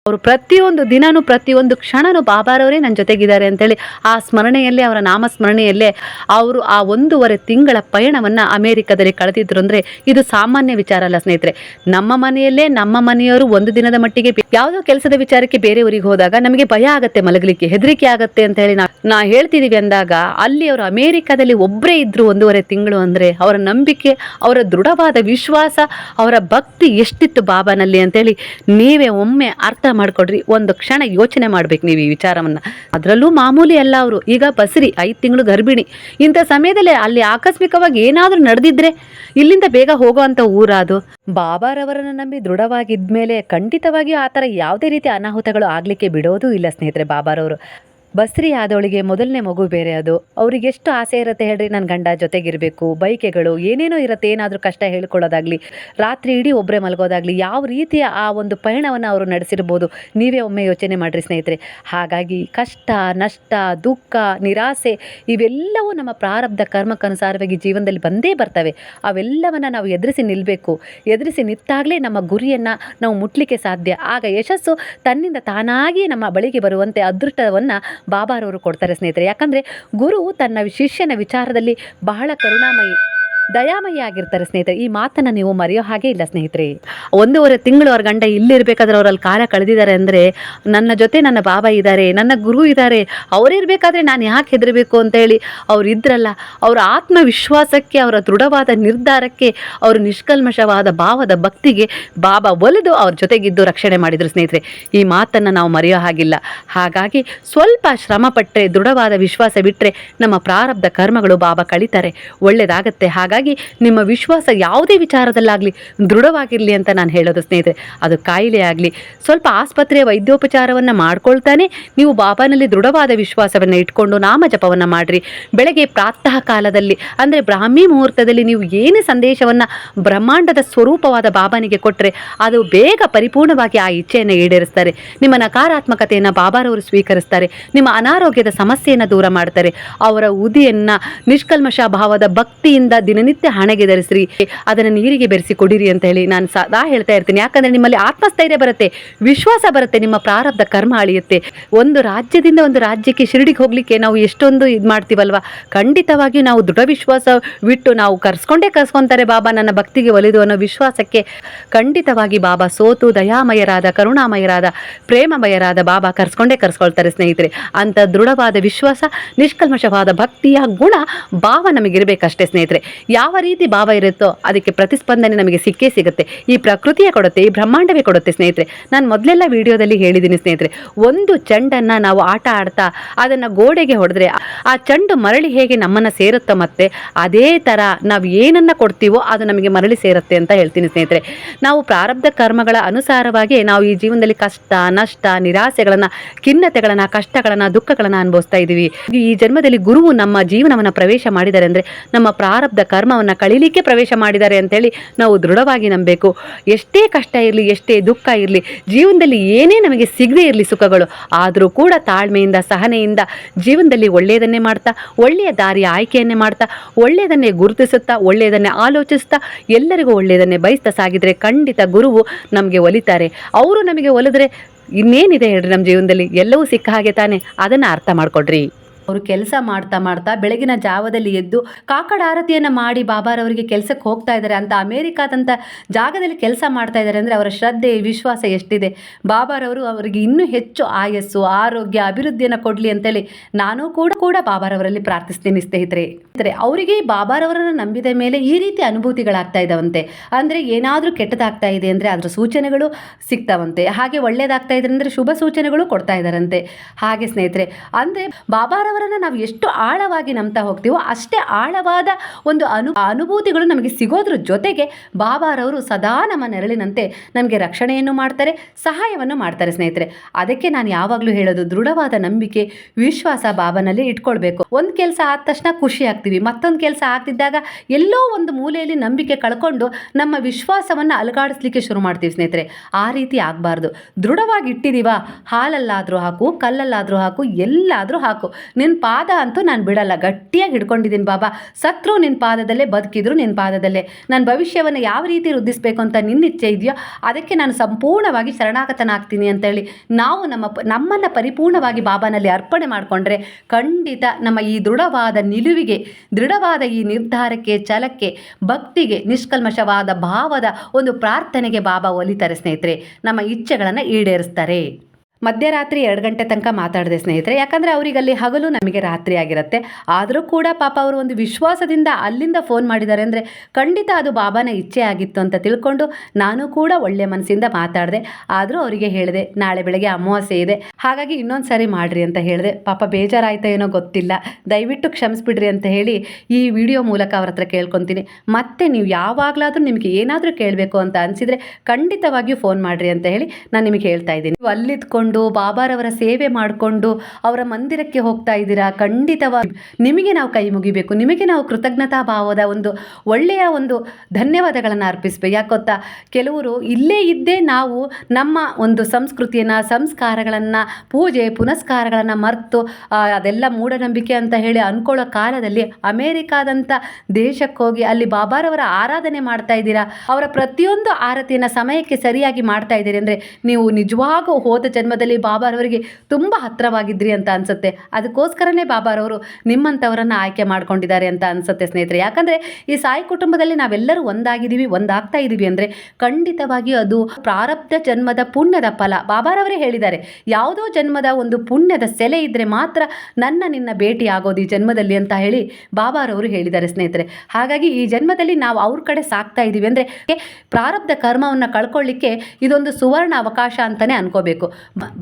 ಅವರು ಪ್ರತಿಯೊಂದು ದಿನನೂ, ಪ್ರತಿಯೊಂದು ಕ್ಷಣನೂ ಬಾಬಾರವರೇ ನನ್ನ ಜೊತೆಗಿದ್ದಾರೆ ಅಂತೇಳಿ ಆ ಸ್ಮರಣೆಯಲ್ಲೇ, ಅವರ ನಾಮಸ್ಮರಣೆಯಲ್ಲೇ ಅವರು ಆ ಒಂದೂವರೆ ತಿಂಗಳ ಪಯಣವನ್ನು ಅಮೇರಿಕದಲ್ಲಿ ಕಳೆದಿದ್ರು ಅಂದರೆ ಇದು ಸಾಮಾನ್ಯ ವಿಚಾರ ಅಲ್ಲ ಸ್ನೇಹಿತರೆ. ನಮ್ಮ ಮನೆಯಲ್ಲೇ, ನಮ್ಮ ಮನೆಯವರು ಒಂದು ದಿನದ ಮಟ್ಟಿಗೆ ಯಾವುದೋ ಕೆಲಸದ ವಿಚಾರಕ್ಕೆ ಬೇರೆ ಊರಿಗೆ ಹೋದಾಗ ನಮಗೆ ಭಯ ಆಗುತ್ತೆ, ಮಲಗಲಿಕ್ಕೆ ಹೆದರಿಕೆ ಆಗುತ್ತೆ ಅಂತ ಹೇಳಿ ನಾ ನಾ ಹೇಳ್ತಿದ್ದೀವಿ ಅಂದಾಗ ಅಲ್ಲಿ ಅವರು ಅಮೇರಿಕಾದಲ್ಲಿ ಒಬ್ಬರೇ ಇದ್ದರು ಒಂದೂವರೆ ತಿಂಗಳು ಅಂದರೆ ಅವರ ನಂಬಿಕೆ, ಅವರ ದೃಢವಾದ ವಿಶ್ವಾಸ, ಅವರ ಭಕ್ತಿ ಎಷ್ಟಿತ್ತು ಬಾಬಾನಲ್ಲಿ ಅಂತೇಳಿ ನೀವೇ ಒಮ್ಮೆ ಅರ್ಥ ಮಾಡ್ಕೊಡ್ರಿ, ಒಂದು ಕ್ಷಣ ಯೋಚನೆ ಮಾಡ್ಬೇಕು ನೀವು ಈ ವಿಚಾರವನ್ನು. ಅದರಲ್ಲೂ ಮಾಮೂಲಿ ಅಲ್ಲ ಅವರು. ಈಗ ಬಸರಿ, ಐದು ತಿಂಗಳು ಗರ್ಭಿಣಿ. ಇಂಥ ಸಮಯದಲ್ಲಿ ಅಲ್ಲಿ ಆಕಸ್ಮಿಕವಾಗಿ ಏನಾದರೂ ನಡೆದಿದ್ರೆ ಇಲ್ಲಿಂದ ಬೇಗ ಹೋಗೋವಂಥ ಊರಾದು. ಬಾಬಾರವರನ್ನು ನಂಬಿ ದೃಢವಾಗಿದ್ಮೇಲೆ ಖಂಡಿತವಾಗಿಯೂ ಆ ಥರ ಯಾವುದೇ ರೀತಿ ಅನಾಹುತಗಳು ಆಗಲಿಕ್ಕೆ ಬಿಡೋದೂ ಇಲ್ಲ ಸ್ನೇಹಿತರೆ ಬಾಬಾರವರು. ಬಸ್ರಿ ಆದವಳಿಗೆ ಮೊದಲನೇ ಮಗು ಬೇರೆ ಅದು. ಅವ್ರಿಗೆ ಎಷ್ಟು ಆಸೆ ಇರುತ್ತೆ ಹೇಳ್ರಿ ನನ್ನ ಗಂಡ ಜೊತೆಗಿರಬೇಕು, ಬೈಕೆಗಳು, ಏನೇನೋ ಇರುತ್ತೆ, ಏನಾದರೂ ಕಷ್ಟ ಹೇಳ್ಕೊಳ್ಳೋದಾಗಲಿ, ರಾತ್ರಿ ಇಡೀ ಒಬ್ಬರೇ ಮಲಗೋದಾಗಲಿ, ಯಾವ ರೀತಿಯ ಆ ಒಂದು ಪಯಣವನ್ನು ಅವರು ನಡೆಸಿರ್ಬೋದು, ನೀವೇ ಒಮ್ಮೆ ಯೋಚನೆ ಮಾಡಿರಿ ಸ್ನೇಹಿತರೆ. ಹಾಗಾಗಿ ಕಷ್ಟ, ನಷ್ಟ, ದುಃಖ, ನಿರಾಸೆ, ಇವೆಲ್ಲವೂ ನಮ್ಮ ಪ್ರಾರಬ್ಧ ಕರ್ಮಕ್ಕನುಸಾರವಾಗಿ ಜೀವನದಲ್ಲಿ ಬಂದೇ ಬರ್ತವೆ. ಅವೆಲ್ಲವನ್ನು ನಾವು ಎದುರಿಸಿ ನಿಲ್ಲಬೇಕು ಎದುರಿಸಿ ನಿಂತಾಗಲೇ ನಮ್ಮ ಗುರಿಯನ್ನು ನಾವು ಮುಟ್ಲಿಕ್ಕೆ ಸಾಧ್ಯ. ಆಗ ಯಶಸ್ಸು ತನ್ನಿಂದ ತಾನಾಗಿಯೇ ನಮ್ಮ ಬಳಿಗೆ ಬರುವಂತೆ, ಅದೃಷ್ಟವನ್ನು ಬಾಬಾರವರು ಕೊಡ್ತಾರೆ ಸ್ನೇಹಿತರೆ. ಯಾಕಂದರೆ ಗುರು ತನ್ನ ಶಿಷ್ಯನ ವಿಚಾರದಲ್ಲಿ ಬಹಳ ಕರುಣಾಮಯಿ ದಯಾಮಯಿ ಆಗಿರ್ತಾರೆ ಸ್ನೇಹಿತರೆ. ಈ ಮಾತನ್ನು ನೀವು ಮರೆಯೋ ಹಾಗೆ ಇಲ್ಲ ಸ್ನೇಹಿತರೆ. ಒಂದೂವರೆ ತಿಂಗಳು ಅವ್ರ ಗಂಡ ಇಲ್ಲಿರ್ಬೇಕಾದ್ರೆ ಅವರಲ್ಲಿ ಕಾಲ ಕಳೆದಿದ್ದಾರೆ ಅಂದರೆ ನನ್ನ ಜೊತೆ ನನ್ನ ಬಾಬಾ ಇದ್ದಾರೆ, ನನ್ನ ಗುರು ಇದ್ದಾರೆ ಅವರಿರ್ಬೇಕಾದ್ರೆ ನಾನು ಯಾಕೆ ಹೆದರಬೇಕು ಅಂತ ಹೇಳಿ ಅವ್ರು ಇದ್ರಲ್ಲ, ಅವರ ಆತ್ಮವಿಶ್ವಾಸಕ್ಕೆ, ಅವರ ದೃಢವಾದ ನಿರ್ಧಾರಕ್ಕೆ, ಅವರು ನಿಷ್ಕಲ್ಮಶವಾದ ಭಾವದ ಭಕ್ತಿಗೆ ಬಾಬಾ ಒಲಿದು ಅವ್ರ ಜೊತೆಗಿದ್ದು ರಕ್ಷಣೆ ಮಾಡಿದರು ಸ್ನೇಹಿತರೆ. ಈ ಮಾತನ್ನು ನಾವು ಮರೆಯೋ ಹಾಗಿಲ್ಲ. ಹಾಗಾಗಿ ಸ್ವಲ್ಪ ಶ್ರಮ ಪಟ್ಟರೆ ದೃಢವಾದ ವಿಶ್ವಾಸ ಬಿಟ್ಟರೆ ನಮ್ಮ ಪ್ರಾರಬ್ಧ ಕರ್ಮಗಳು ಬಾಬಾ ಕಳೀತಾರೆ. ಒಳ್ಳೆಯದಾಗತ್ತೆ ಹಾಗಾಗಿ ನಿಮ್ಮ ವಿಶ್ವಾಸ ಯಾವುದೇ ವಿಚಾರದಲ್ಲಾಗಲಿ ದೃಢವಾಗಿರಲಿ ಅಂತ ನಾನು ಹೇಳೋದು ಸ್ನೇಹಿತರೆ. ಅದು ಕಾಯಿಲೆ ಆಗಲಿ, ಸ್ವಲ್ಪ ಆಸ್ಪತ್ರೆಯ ವೈದ್ಯೋಪಚಾರವನ್ನು ಮಾಡ್ಕೊಳ್ತಾನೆ, ನೀವು ಬಾಬಾನಲ್ಲಿ ದೃಢವಾದ ವಿಶ್ವಾಸವನ್ನು ಇಟ್ಕೊಂಡು ನಾಮ ಜಪವನ್ನು ಮಾಡಿರಿ. ಬೆಳಗ್ಗೆ ಪ್ರಾತಃ ಕಾಲದಲ್ಲಿ, ಅಂದರೆ ಬ್ರಾಹ್ಮಿ ಮುಹೂರ್ತದಲ್ಲಿ ನೀವು ಏನೇ ಸಂದೇಶವನ್ನು ಬ್ರಹ್ಮಾಂಡದ ಸ್ವರೂಪವಾದ ಬಾಬಾನಿಗೆ ಕೊಟ್ಟರೆ ಅದು ಬೇಗ ಪರಿಪೂರ್ಣವಾಗಿ ಆ ಇಚ್ಛೆಯನ್ನು ಈಡೇರಿಸ್ತಾರೆ. ನಿಮ್ಮ ನಕಾರಾತ್ಮಕತೆಯನ್ನು ಬಾಬಾರವರು ಸ್ವೀಕರಿಸ್ತಾರೆ. ನಿಮ್ಮ ಅನಾರೋಗ್ಯದ ಸಮಸ್ಯೆಯನ್ನು ದೂರ ಮಾಡ್ತಾರೆ. ಅವರ ಉದಿಯನ್ನು ನಿಷ್ಕಲ್ಮಶ ಭಾವದ ಭಕ್ತಿಯಿಂದ ದಿನನಿತ್ಯ ಹಣೆಗೆ ಧರಿಸ್ರಿ, ಅದನ್ನು ನೀರಿಗೆ ಬೆರೆಸಿ ಕೊಡಿರಿ ಅಂತ ಹೇಳಿ ನಾನು ಸದಾ ಹೇಳ್ತಾ ಇರ್ತೀನಿ. ಯಾಕಂದರೆ ನಿಮ್ಮಲ್ಲಿ ಆತ್ಮಸ್ಥೈರ್ಯ ಬರುತ್ತೆ, ವಿಶ್ವಾಸ ಬರುತ್ತೆ, ನಿಮ್ಮ ಪ್ರಾರಬ್ಧ ಕರ್ಮ ಅಳಿಯುತ್ತೆ. ಒಂದು ರಾಜ್ಯದಿಂದ ಒಂದು ರಾಜ್ಯಕ್ಕೆ ಶಿರಡಿಗೆ ಹೋಗಲಿಕ್ಕೆ ನಾವು ಎಷ್ಟೊಂದು ಇದು ಮಾಡ್ತೀವಲ್ವಾ? ಖಂಡಿತವಾಗಿಯೂ ನಾವು ದೃಢ ವಿಶ್ವಾಸ ಬಿಟ್ಟು ನಾವು ಕರ್ಸ್ಕೊಂಡೇ ಕರ್ಸ್ಕೊಂತಾರೆ ಬಾಬಾ, ನನ್ನ ಭಕ್ತಿಗೆ ಒಲಿದು ಅನ್ನೋ ವಿಶ್ವಾಸಕ್ಕೆ. ಖಂಡಿತವಾಗಿ ಬಾಬಾ, ಸೋತು ದಯಾಮಯರಾದ, ಕರುಣಾಮಯರಾದ, ಪ್ರೇಮಮಯರಾದ ಬಾಬಾ ಕರ್ಸ್ಕೊಂಡೇ ಕರ್ಸ್ಕೊಳ್ತಾರೆ ಸ್ನೇಹಿತರೆ. ಅಂತ ದೃಢವಾದ ವಿಶ್ವಾಸ, ನಿಷ್ಕಲ್ಮಶವಾದ ಭಕ್ತಿಯ ಗುಣ ಭಾವ ನಮಗಿರಬೇಕಷ್ಟೇ ಸ್ನೇಹಿತರೆ. ಯಾವ ರೀತಿ ಭಾವ ಇರುತ್ತೋ ಅದಕ್ಕೆ ಪ್ರತಿಸ್ಪಂದನೆ ನಮಗೆ ಸಿಕ್ಕೇ ಸಿಗುತ್ತೆ. ಈ ಪ್ರಕೃತಿಯೇ ಕೊಡುತ್ತೆ ಈ ಬ್ರಹ್ಮಾಂಡವೇ ಕೊಡುತ್ತೆ ಸ್ನೇಹಿತರೆ. ನಾನು ಮೊದಲೆಲ್ಲ ವಿಡಿಯೋದಲ್ಲಿ ಹೇಳಿದ್ದೀನಿ ಸ್ನೇಹಿತರೆ, ಒಂದು ಚೆಂಡನ್ನು ನಾವು ಆಟ ಆಡ್ತಾ ಅದನ್ನು ಗೋಡೆಗೆ ಹೊಡೆದ್ರೆ ಆ ಚೆಂಡು ಮರಳಿ ಹೇಗೆ ನಮ್ಮನ್ನು ಸೇರುತ್ತೋ ಮತ್ತೆ ಅದೇ ಥರ ನಾವು ಏನನ್ನು ಕೊಡ್ತೀವೋ ಅದು ನಮಗೆ ಮರಳಿ ಸೇರುತ್ತೆ ಅಂತ ಹೇಳ್ತೀನಿ ಸ್ನೇಹಿತರೆ. ನಾವು ಪ್ರಾರಬ್ಧ ಕರ್ಮಗಳ ಅನುಸಾರವಾಗಿ ನಾವು ಈ ಜೀವನದಲ್ಲಿ ಕಷ್ಟ, ನಷ್ಟ, ನಿರಾಸೆಗಳನ್ನು, ಖಿನ್ನತೆಗಳನ್ನು, ಕಷ್ಟಗಳನ್ನು, ದುಃಖಗಳನ್ನು ಅನುಭವಿಸ್ತಾ ಇದ್ದೀವಿ ಈ ಜನ್ಮದಲ್ಲಿ ಗುರುವು ನಮ್ಮ ಜೀವನವನ್ನು ಪ್ರವೇಶ ಮಾಡಿದ್ದಾರೆ ಅಂದರೆ ನಮ್ಮ ಪ್ರಾರಬ್ಧ ಕರ್ಮವನ್ನು ಕಳೀಲಿಕ್ಕೆ ಪ್ರವೇಶ ಮಾಡಿದ್ದಾರೆ ಅಂತೇಳಿ ನಾವು ದೃಢವಾಗಿ ನಂಬಬೇಕು ಎಷ್ಟೇ ಕಷ್ಟ ಇರಲಿ, ಎಷ್ಟೇ ದುಃಖ ಇರಲಿ, ಜೀವನದಲ್ಲಿ ಏನೇ ನಮಗೆ ಸಿಗದೇ ಇರಲಿ ಸುಖಗಳು, ಆದರೂ ಕೂಡ ತಾಳ್ಮೆಯಿಂದ, ಸಹನೆಯಿಂದ ಜೀವನದಲ್ಲಿ ಒಳ್ಳೆಯದನ್ನೇ ಮಾಡ್ತಾ, ಒಳ್ಳೆಯ ದಾರಿಯ ಆಯ್ಕೆಯನ್ನೇ ಮಾಡ್ತಾ, ಒಳ್ಳೆಯದನ್ನೇ ಗುರುತಿಸುತ್ತಾ, ಒಳ್ಳೆಯದನ್ನೇ ಆಲೋಚಿಸ್ತಾ, ಎಲ್ಲರಿಗೂ ಒಳ್ಳೆಯದನ್ನೇ ಬಯಸ್ತಾ ಸಾಗಿದರೆ ಖಂಡಿತ ಗುರುವು ನಮಗೆ ಒಲಿತಾರೆ. ಅವರು ನಮಗೆ ಒಲಿದ್ರೆ ಇನ್ನೇನಿದೆ ಹೇಳ್ರಿ ನಮ್ಮ ಜೀವನದಲ್ಲಿ? ಎಲ್ಲವೂ ಸಿಕ್ಕ ಹಾಗೆ ತಾನೆ. ಅದನ್ನು ಅರ್ಥ ಮಾಡ್ಕೊಡ್ರಿ ಅವರು ಕೆಲಸ ಮಾಡ್ತಾ ಮಾಡ್ತಾ ಬೆಳಗಿನ ಜಾವದಲ್ಲಿ ಎದ್ದು ಕಾಕಡ ಆರತಿಯನ್ನು ಮಾಡಿ ಬಾಬಾರವರಿಗೆ ಕೆಲಸಕ್ಕೆ ಹೋಗ್ತಾ ಇದ್ದಾರೆ ಅಂತ ಅಮೇರಿಕಾದಂಥ ಜಾಗದಲ್ಲಿ ಕೆಲಸ ಮಾಡ್ತಾ ಇದ್ದಾರೆ ಅಂದರೆ ಅವರ ಶ್ರದ್ಧೆ, ವಿಶ್ವಾಸ ಎಷ್ಟಿದೆ. ಬಾಬಾರವರು ಅವರಿಗೆ ಇನ್ನೂ ಹೆಚ್ಚು ಆಯಸ್ಸು, ಆರೋಗ್ಯ, ಅಭಿವೃದ್ಧಿಯನ್ನು ಕೊಡಲಿ ಅಂತೇಳಿ ನಾನು ಕೂಡ ಕೂಡ ಬಾಬಾರವರಲ್ಲಿ ಪ್ರಾರ್ಥಿಸ್ತೀನಿ ಸ್ನೇಹಿತರೆ. ಅವರಿಗೆ ಬಾಬಾರವರನ್ನು ನಂಬಿದ ಮೇಲೆ ಈ ರೀತಿ ಅನುಭೂತಿಗಳಾಗ್ತಾ ಇದ್ದಾವಂತೆ ಅಂದರೆ ಏನಾದರೂ ಕೆಟ್ಟದಾಗ್ತಾ ಇದೆ ಅಂದರೆ ಅದರ ಸೂಚನೆಗಳು ಸಿಗ್ತಾವಂತೆ. ಹಾಗೆ ಒಳ್ಳೆಯದಾಗ್ತಾ ಇದ್ರೆ ಅಂದರೆ ಶುಭ ಸೂಚನೆಗಳು ಕೊಡ್ತಾ ಇದ್ದಾರಂತೆ ಹಾಗೆ ಸ್ನೇಹಿತರೆ, ಅಂದರೆ ಬಾಬಾರವರನ್ನು ನಾವು ಎಷ್ಟು ಆಳವಾಗಿ ನಂಬ್ತಾ ಹೋಗ್ತೀವೋ ಅಷ್ಟೇ ಆಳವಾದ ಒಂದು ಅನು, ಅನುಭೂತಿಗಳು ನಮಗೆ ಸಿಗೋದ್ರ ಜೊತೆಗೆ ಬಾಬಾರವರು ಸದಾ ನಮ್ಮ ನೆರಳಿನಂತೆ ನಮಗೆ ರಕ್ಷಣೆಯನ್ನು ಮಾಡ್ತಾರೆ, ಸಹಾಯವನ್ನು ಮಾಡ್ತಾರೆ ಸ್ನೇಹಿತರೆ. ಅದಕ್ಕೆ ನಾನು ಯಾವಾಗಲೂ ಹೇಳೋದು ದೃಢವಾದ ನಂಬಿಕೆ, ವಿಶ್ವಾಸ ಬಾಬಾನಲ್ಲಿ ಇಟ್ಕೊಳ್ಬೇಕು. ಒಂದು ಕೆಲಸ ಆದ ತಕ್ಷಣ ಖುಷಿ ಆಗ್ತೀವಿ. ಮತ್ತೊಂದು ಕೆಲಸ ಆಗ್ತಿದ್ದಾಗ ಎಲ್ಲೋ ಒಂದು ಮೂಲೆಯಲ್ಲಿ ನಂಬಿಕೆ ಕಳ್ಕೊಂಡು ನಮ್ಮ ವಿಶ್ವಾಸವನ್ನು ಅಲುಗಾಡಿಸ್ಲಿಕ್ಕೆ ಶುರು ಮಾಡ್ತೀವಿ ಸ್ನೇಹಿತರೆ. ಆ ರೀತಿ ಆಗಬಾರ್ದು. ದೃಢವಾಗಿ ಇಟ್ಟಿದ್ದೀವ ಹಾಲಲ್ಲಾದರೂ ಹಾಕು, ಕಲ್ಲಲ್ಲಾದರೂ ಹಾಕು, ಎಲ್ಲಾದರೂ ಹಾಕು. ನಿನ್ನ ಪಾದ ಅಂತೂ ನಾನು ಬಿಡಲ್ಲ. ಗಟ್ಟಿಯಾಗಿ ಹಿಡ್ಕೊಂಡಿದ್ದೀನಿ ಬಾಬಾ. ಸತ್ರು ನಿನ್ನ ಪಾದದಲ್ಲೇ, ಬದುಕಿದ್ರು ನಿನ್ನ ಪಾದದಲ್ಲೇ. ನನ್ನ ಭವಿಷ್ಯವನ್ನು ಯಾವ ರೀತಿ ವೃದ್ಧಿಸಬೇಕು ಅಂತ ನಿನ್ನ ಇಚ್ಛೆ ಇದೆಯೋ, ಅದಕ್ಕೆ ನಾನು ಸಂಪೂರ್ಣವಾಗಿ ಶರಣಾಗತನಾಗ್ತೀನಿ ಅಂತೇಳಿ ನಾವು ನಮ್ಮ ನಮ್ಮನ್ನು ಪರಿಪೂರ್ಣವಾಗಿ ಬಾಬಾನಲ್ಲಿ ಅರ್ಪಣೆ ಮಾಡಿಕೊಂಡ್ರೆ ಖಂಡಿತ ನಮ್ಮ ಈ ದೃಢವಾದ ನಿಲುವಿಗೆ, ದೃಢವಾದ ಈ ನಿರ್ಧಾರಕ್ಕೆ, ಛಲಕ್ಕೆ, ಭಕ್ತಿಗೆ, ನಿಷ್ಕಲ್ಮಶವಾದ ಭಾವದ ಒಂದು ಪ್ರಾರ್ಥನೆಗೆ ಬಾಬಾ ಒಲಿತಾರೆ ಸ್ನೇಹಿತರೆ, ನಮ್ಮ ಇಚ್ಛೆಗಳನ್ನು ಈಡೇರಿಸ್ತಾರೆ. ಮಧ್ಯರಾತ್ರಿ ಎರಡು ಗಂಟೆ ತನಕ ಮಾತಾಡಿದೆ ಸ್ನೇಹಿತರೆ, ಯಾಕಂದರೆ ಅವರಿಗೆ ಅಲ್ಲಿ ಹಗಲು ನಮಗೆ ರಾತ್ರಿ ಆಗಿರುತ್ತೆ. ಆದರೂ ಕೂಡ ಪಾಪ ಅವರು ಒಂದು ವಿಶ್ವಾಸದಿಂದ ಅಲ್ಲಿಂದ ಫೋನ್ ಮಾಡಿದ್ದಾರೆ ಅಂದರೆ, ಖಂಡಿತ ಅದು ಬಾಬಾನ ಇಚ್ಛೆ ಆಗಿತ್ತು ಅಂತ ತಿಳ್ಕೊಂಡು ನಾನು ಕೂಡ ಒಳ್ಳೆಯ ಮನಸ್ಸಿಂದ ಮಾತಾಡಿದೆ. ಆದರೂ ಅವರಿಗೆ ಹೇಳಿದೆ, ನಾಳೆ ಬೆಳಗ್ಗೆ ಅಮಾವಾಸ್ಯೆ ಇದೆ, ಹಾಗಾಗಿ ಇನ್ನೊಂದು ಸಾರಿ ಮಾಡಿರಿ ಅಂತ ಹೇಳಿದೆ. ಪಾಪ ಬೇಜಾರಾಯ್ತಾ ಏನೋ ಗೊತ್ತಿಲ್ಲ. ದಯವಿಟ್ಟು ಕ್ಷಮಿಸ್ಬಿಡ್ರಿ ಅಂತ ಹೇಳಿ ಈ ವಿಡಿಯೋ ಮೂಲಕ ಅವ್ರ ಹತ್ರ ಕೇಳ್ಕೊತೀನಿ. ಮತ್ತೆ ನೀವು ಯಾವಾಗಲಾದರೂ ನಿಮಗೆ ಏನಾದರೂ ಕೇಳಬೇಕು ಅಂತ ಅನಿಸಿದರೆ ಖಂಡಿತವಾಗಿಯೂ ಫೋನ್ ಮಾಡಿರಿ ಅಂತ ಹೇಳಿ ನಾನು ನಿಮಗೆ ಹೇಳ್ತಾ ಇದ್ದೀನಿ. ನೀವು ಅಲ್ಲಿದ್ಕೊಂಡು ಬಾಬಾರವರ ಸೇವೆ ಮಾಡಿಕೊಂಡು ಅವರ ಮಂದಿರಕ್ಕೆ ಹೋಗ್ತಾ ಇದ್ದೀರಾ? ಖಂಡಿತವಾಗಿ. ನಿಮಗೆ ನಾವು ಕೈ ಮುಗಿಬೇಕು. ನಿಮಗೆ ನಾವು ಕೃತಜ್ಞತಾ ಭಾವದ ಒಂದು ಒಳ್ಳೆಯ ಒಂದು ಧನ್ಯವಾದಗಳನ್ನು ಅರ್ಪಿಸಬೇಕು. ಯಾಕೊತ್ತಾ ಕೆಲವರು ಇಲ್ಲೇ ಇದ್ದೇ ನಾವು ನಮ್ಮ ಒಂದು ಸಂಸ್ಕೃತಿಯನ್ನು, ಸಂಸ್ಕಾರಗಳನ್ನು, ಪೂಜೆ, ಪುನಸ್ಕಾರಗಳನ್ನು ಮರೆತು ಅದೆಲ್ಲ ಮೂಢನಂಬಿಕೆ ಅಂತ ಹೇಳಿ ಅನ್ಕೊಳ್ಳೋ ಕಾಲದಲ್ಲಿ ಅಮೇರಿಕಾದಂಥ ದೇಶಕ್ಕೆ ಹೋಗಿ ಅಲ್ಲಿ ಬಾಬಾರವರ ಆರಾಧನೆ ಮಾಡ್ತಾ ಇದ್ದೀರಾ? ಅವರ ಪ್ರತಿಯೊಂದು ಆರತಿಯನ್ನು ಸಮಯಕ್ಕೆ ಸರಿಯಾಗಿ ಮಾಡ್ತಾ ಇದ್ದೀರಿ ಅಂದರೆ ನೀವು ನಿಜವಾಗೂ ಹೋದ ಜನ್ಮದ ಜನ್ಮದಲ್ಲಿ ಬಾಬಾರವರಿಗೆ ತುಂಬ ಹತ್ತಿರವಾಗಿದ್ರಿ ಅಂತ ಅನ್ಸುತ್ತೆ. ಅದಕ್ಕೋಸ್ಕರನೇ ಬಾಬಾರವರು ನಿಮ್ಮಂಥವರನ್ನು ಆಯ್ಕೆ ಮಾಡ್ಕೊಂಡಿದ್ದಾರೆ ಅಂತ ಅನ್ಸುತ್ತೆ ಸ್ನೇಹಿತರೆ. ಯಾಕಂದರೆ ಈ ಸಾಯಿ ಕುಟುಂಬದಲ್ಲಿ ನಾವೆಲ್ಲರೂ ಒಂದಾಗಿದ್ದೀವಿ, ಒಂದಾಗ್ತಾ ಇದ್ದೀವಿ ಅಂದರೆ ಖಂಡಿತವಾಗಿ ಅದು ಪ್ರಾರಬ್ಧ ಜನ್ಮದ ಪುಣ್ಯದ ಫಲ. ಬಾಬಾರವರೇ ಹೇಳಿದ್ದಾರೆ, ಯಾವುದೋ ಜನ್ಮದ ಒಂದು ಪುಣ್ಯದ ಸೆಲೆ ಇದ್ದರೆ ಮಾತ್ರ ನನ್ನ ನಿನ್ನ ಭೇಟಿ ಆಗೋದು ಈ ಜನ್ಮದಲ್ಲಿ ಅಂತ ಹೇಳಿ ಬಾಬಾರವರು ಹೇಳಿದ್ದಾರೆ ಸ್ನೇಹಿತರೆ. ಹಾಗಾಗಿ ಈ ಜನ್ಮದಲ್ಲಿ ನಾವು ಅವ್ರ ಕಡೆ ಸಾಕ್ತಾ ಇದ್ದೀವಿ ಅಂದರೆ ಪ್ರಾರಬ್ಧ ಕರ್ಮವನ್ನು ಕಳ್ಕೊಳ್ಳಿಕ್ಕೆ ಇದೊಂದು ಸುವರ್ಣ ಅವಕಾಶ ಅಂತಲೇ ಅನ್ಕೋಬೇಕು.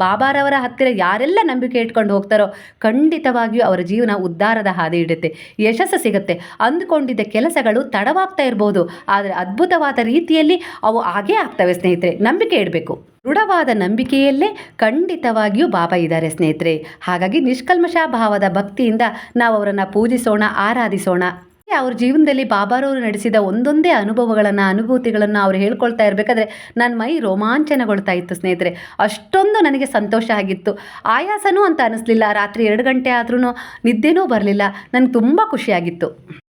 ಬಾಬಾರವರ ಹತ್ತಿರ ಯಾರೆಲ್ಲ ನಂಬಿಕೆ ಇಟ್ಕೊಂಡು ಹೋಗ್ತಾರೋ ಖಂಡಿತವಾಗಿಯೂ ಅವರ ಜೀವನ ಉದ್ಧಾರದ ಹಾದಿ ಇಡುತ್ತೆ ಯಶಸ್ಸು ಸಿಗುತ್ತೆ. ಅಂದುಕೊಂಡಿದ್ದ ಕೆಲಸಗಳು ತಡವಾಗ್ತಾ ಇರ್ಬೋದು, ಆದರೆ ಅದ್ಭುತವಾದ ರೀತಿಯಲ್ಲಿ ಅವು ಆಗೇ ಆಗ್ತವೆ ಸ್ನೇಹಿತರೆ. ನಂಬಿಕೆ ಇಡಬೇಕು. ದೃಢವಾದ ನಂಬಿಕೆಯಲ್ಲೇ ಖಂಡಿತವಾಗಿಯೂ ಬಾಬಾ ಇದ್ದಾರೆ ಸ್ನೇಹಿತರೆ. ಹಾಗಾಗಿ ನಿಷ್ಕಲ್ಮಶ ಭಾವದ ಭಕ್ತಿಯಿಂದ ನಾವು ಅವರನ್ನು ಪೂಜಿಸೋಣ, ಆರಾಧಿಸೋಣ. ಅವ್ರ ಜೀವನದಲ್ಲಿ ಬಾಬಾರವರು ನಡೆಸಿದ ಒಂದೊಂದೇ ಅನುಭವಗಳನ್ನು, ಅನುಭೂತಿಗಳನ್ನು ಅವ್ರು ಹೇಳ್ಕೊಳ್ತಾ ಇರಬೇಕಾದ್ರೆ ನನ್ನ ಮೈ ರೋಮಾಂಚನಗೊಳ್ತಾ ಇತ್ತು ಸ್ನೇಹಿತರೆ. ಅಷ್ಟೊಂದು ನನಗೆ ಸಂತೋಷ ಆಗಿತ್ತು. ಆಯಾಸನೂ ಅಂತ ಅನ್ನಿಸ್ಲಿಲ್ಲ ರಾತ್ರಿ ಎರಡು ಗಂಟೆ ಆದ್ರೂ ನಿದ್ದೆನೂ ಬರಲಿಲ್ಲ. ನನಗೆ ತುಂಬ ಖುಷಿಯಾಗಿತ್ತು.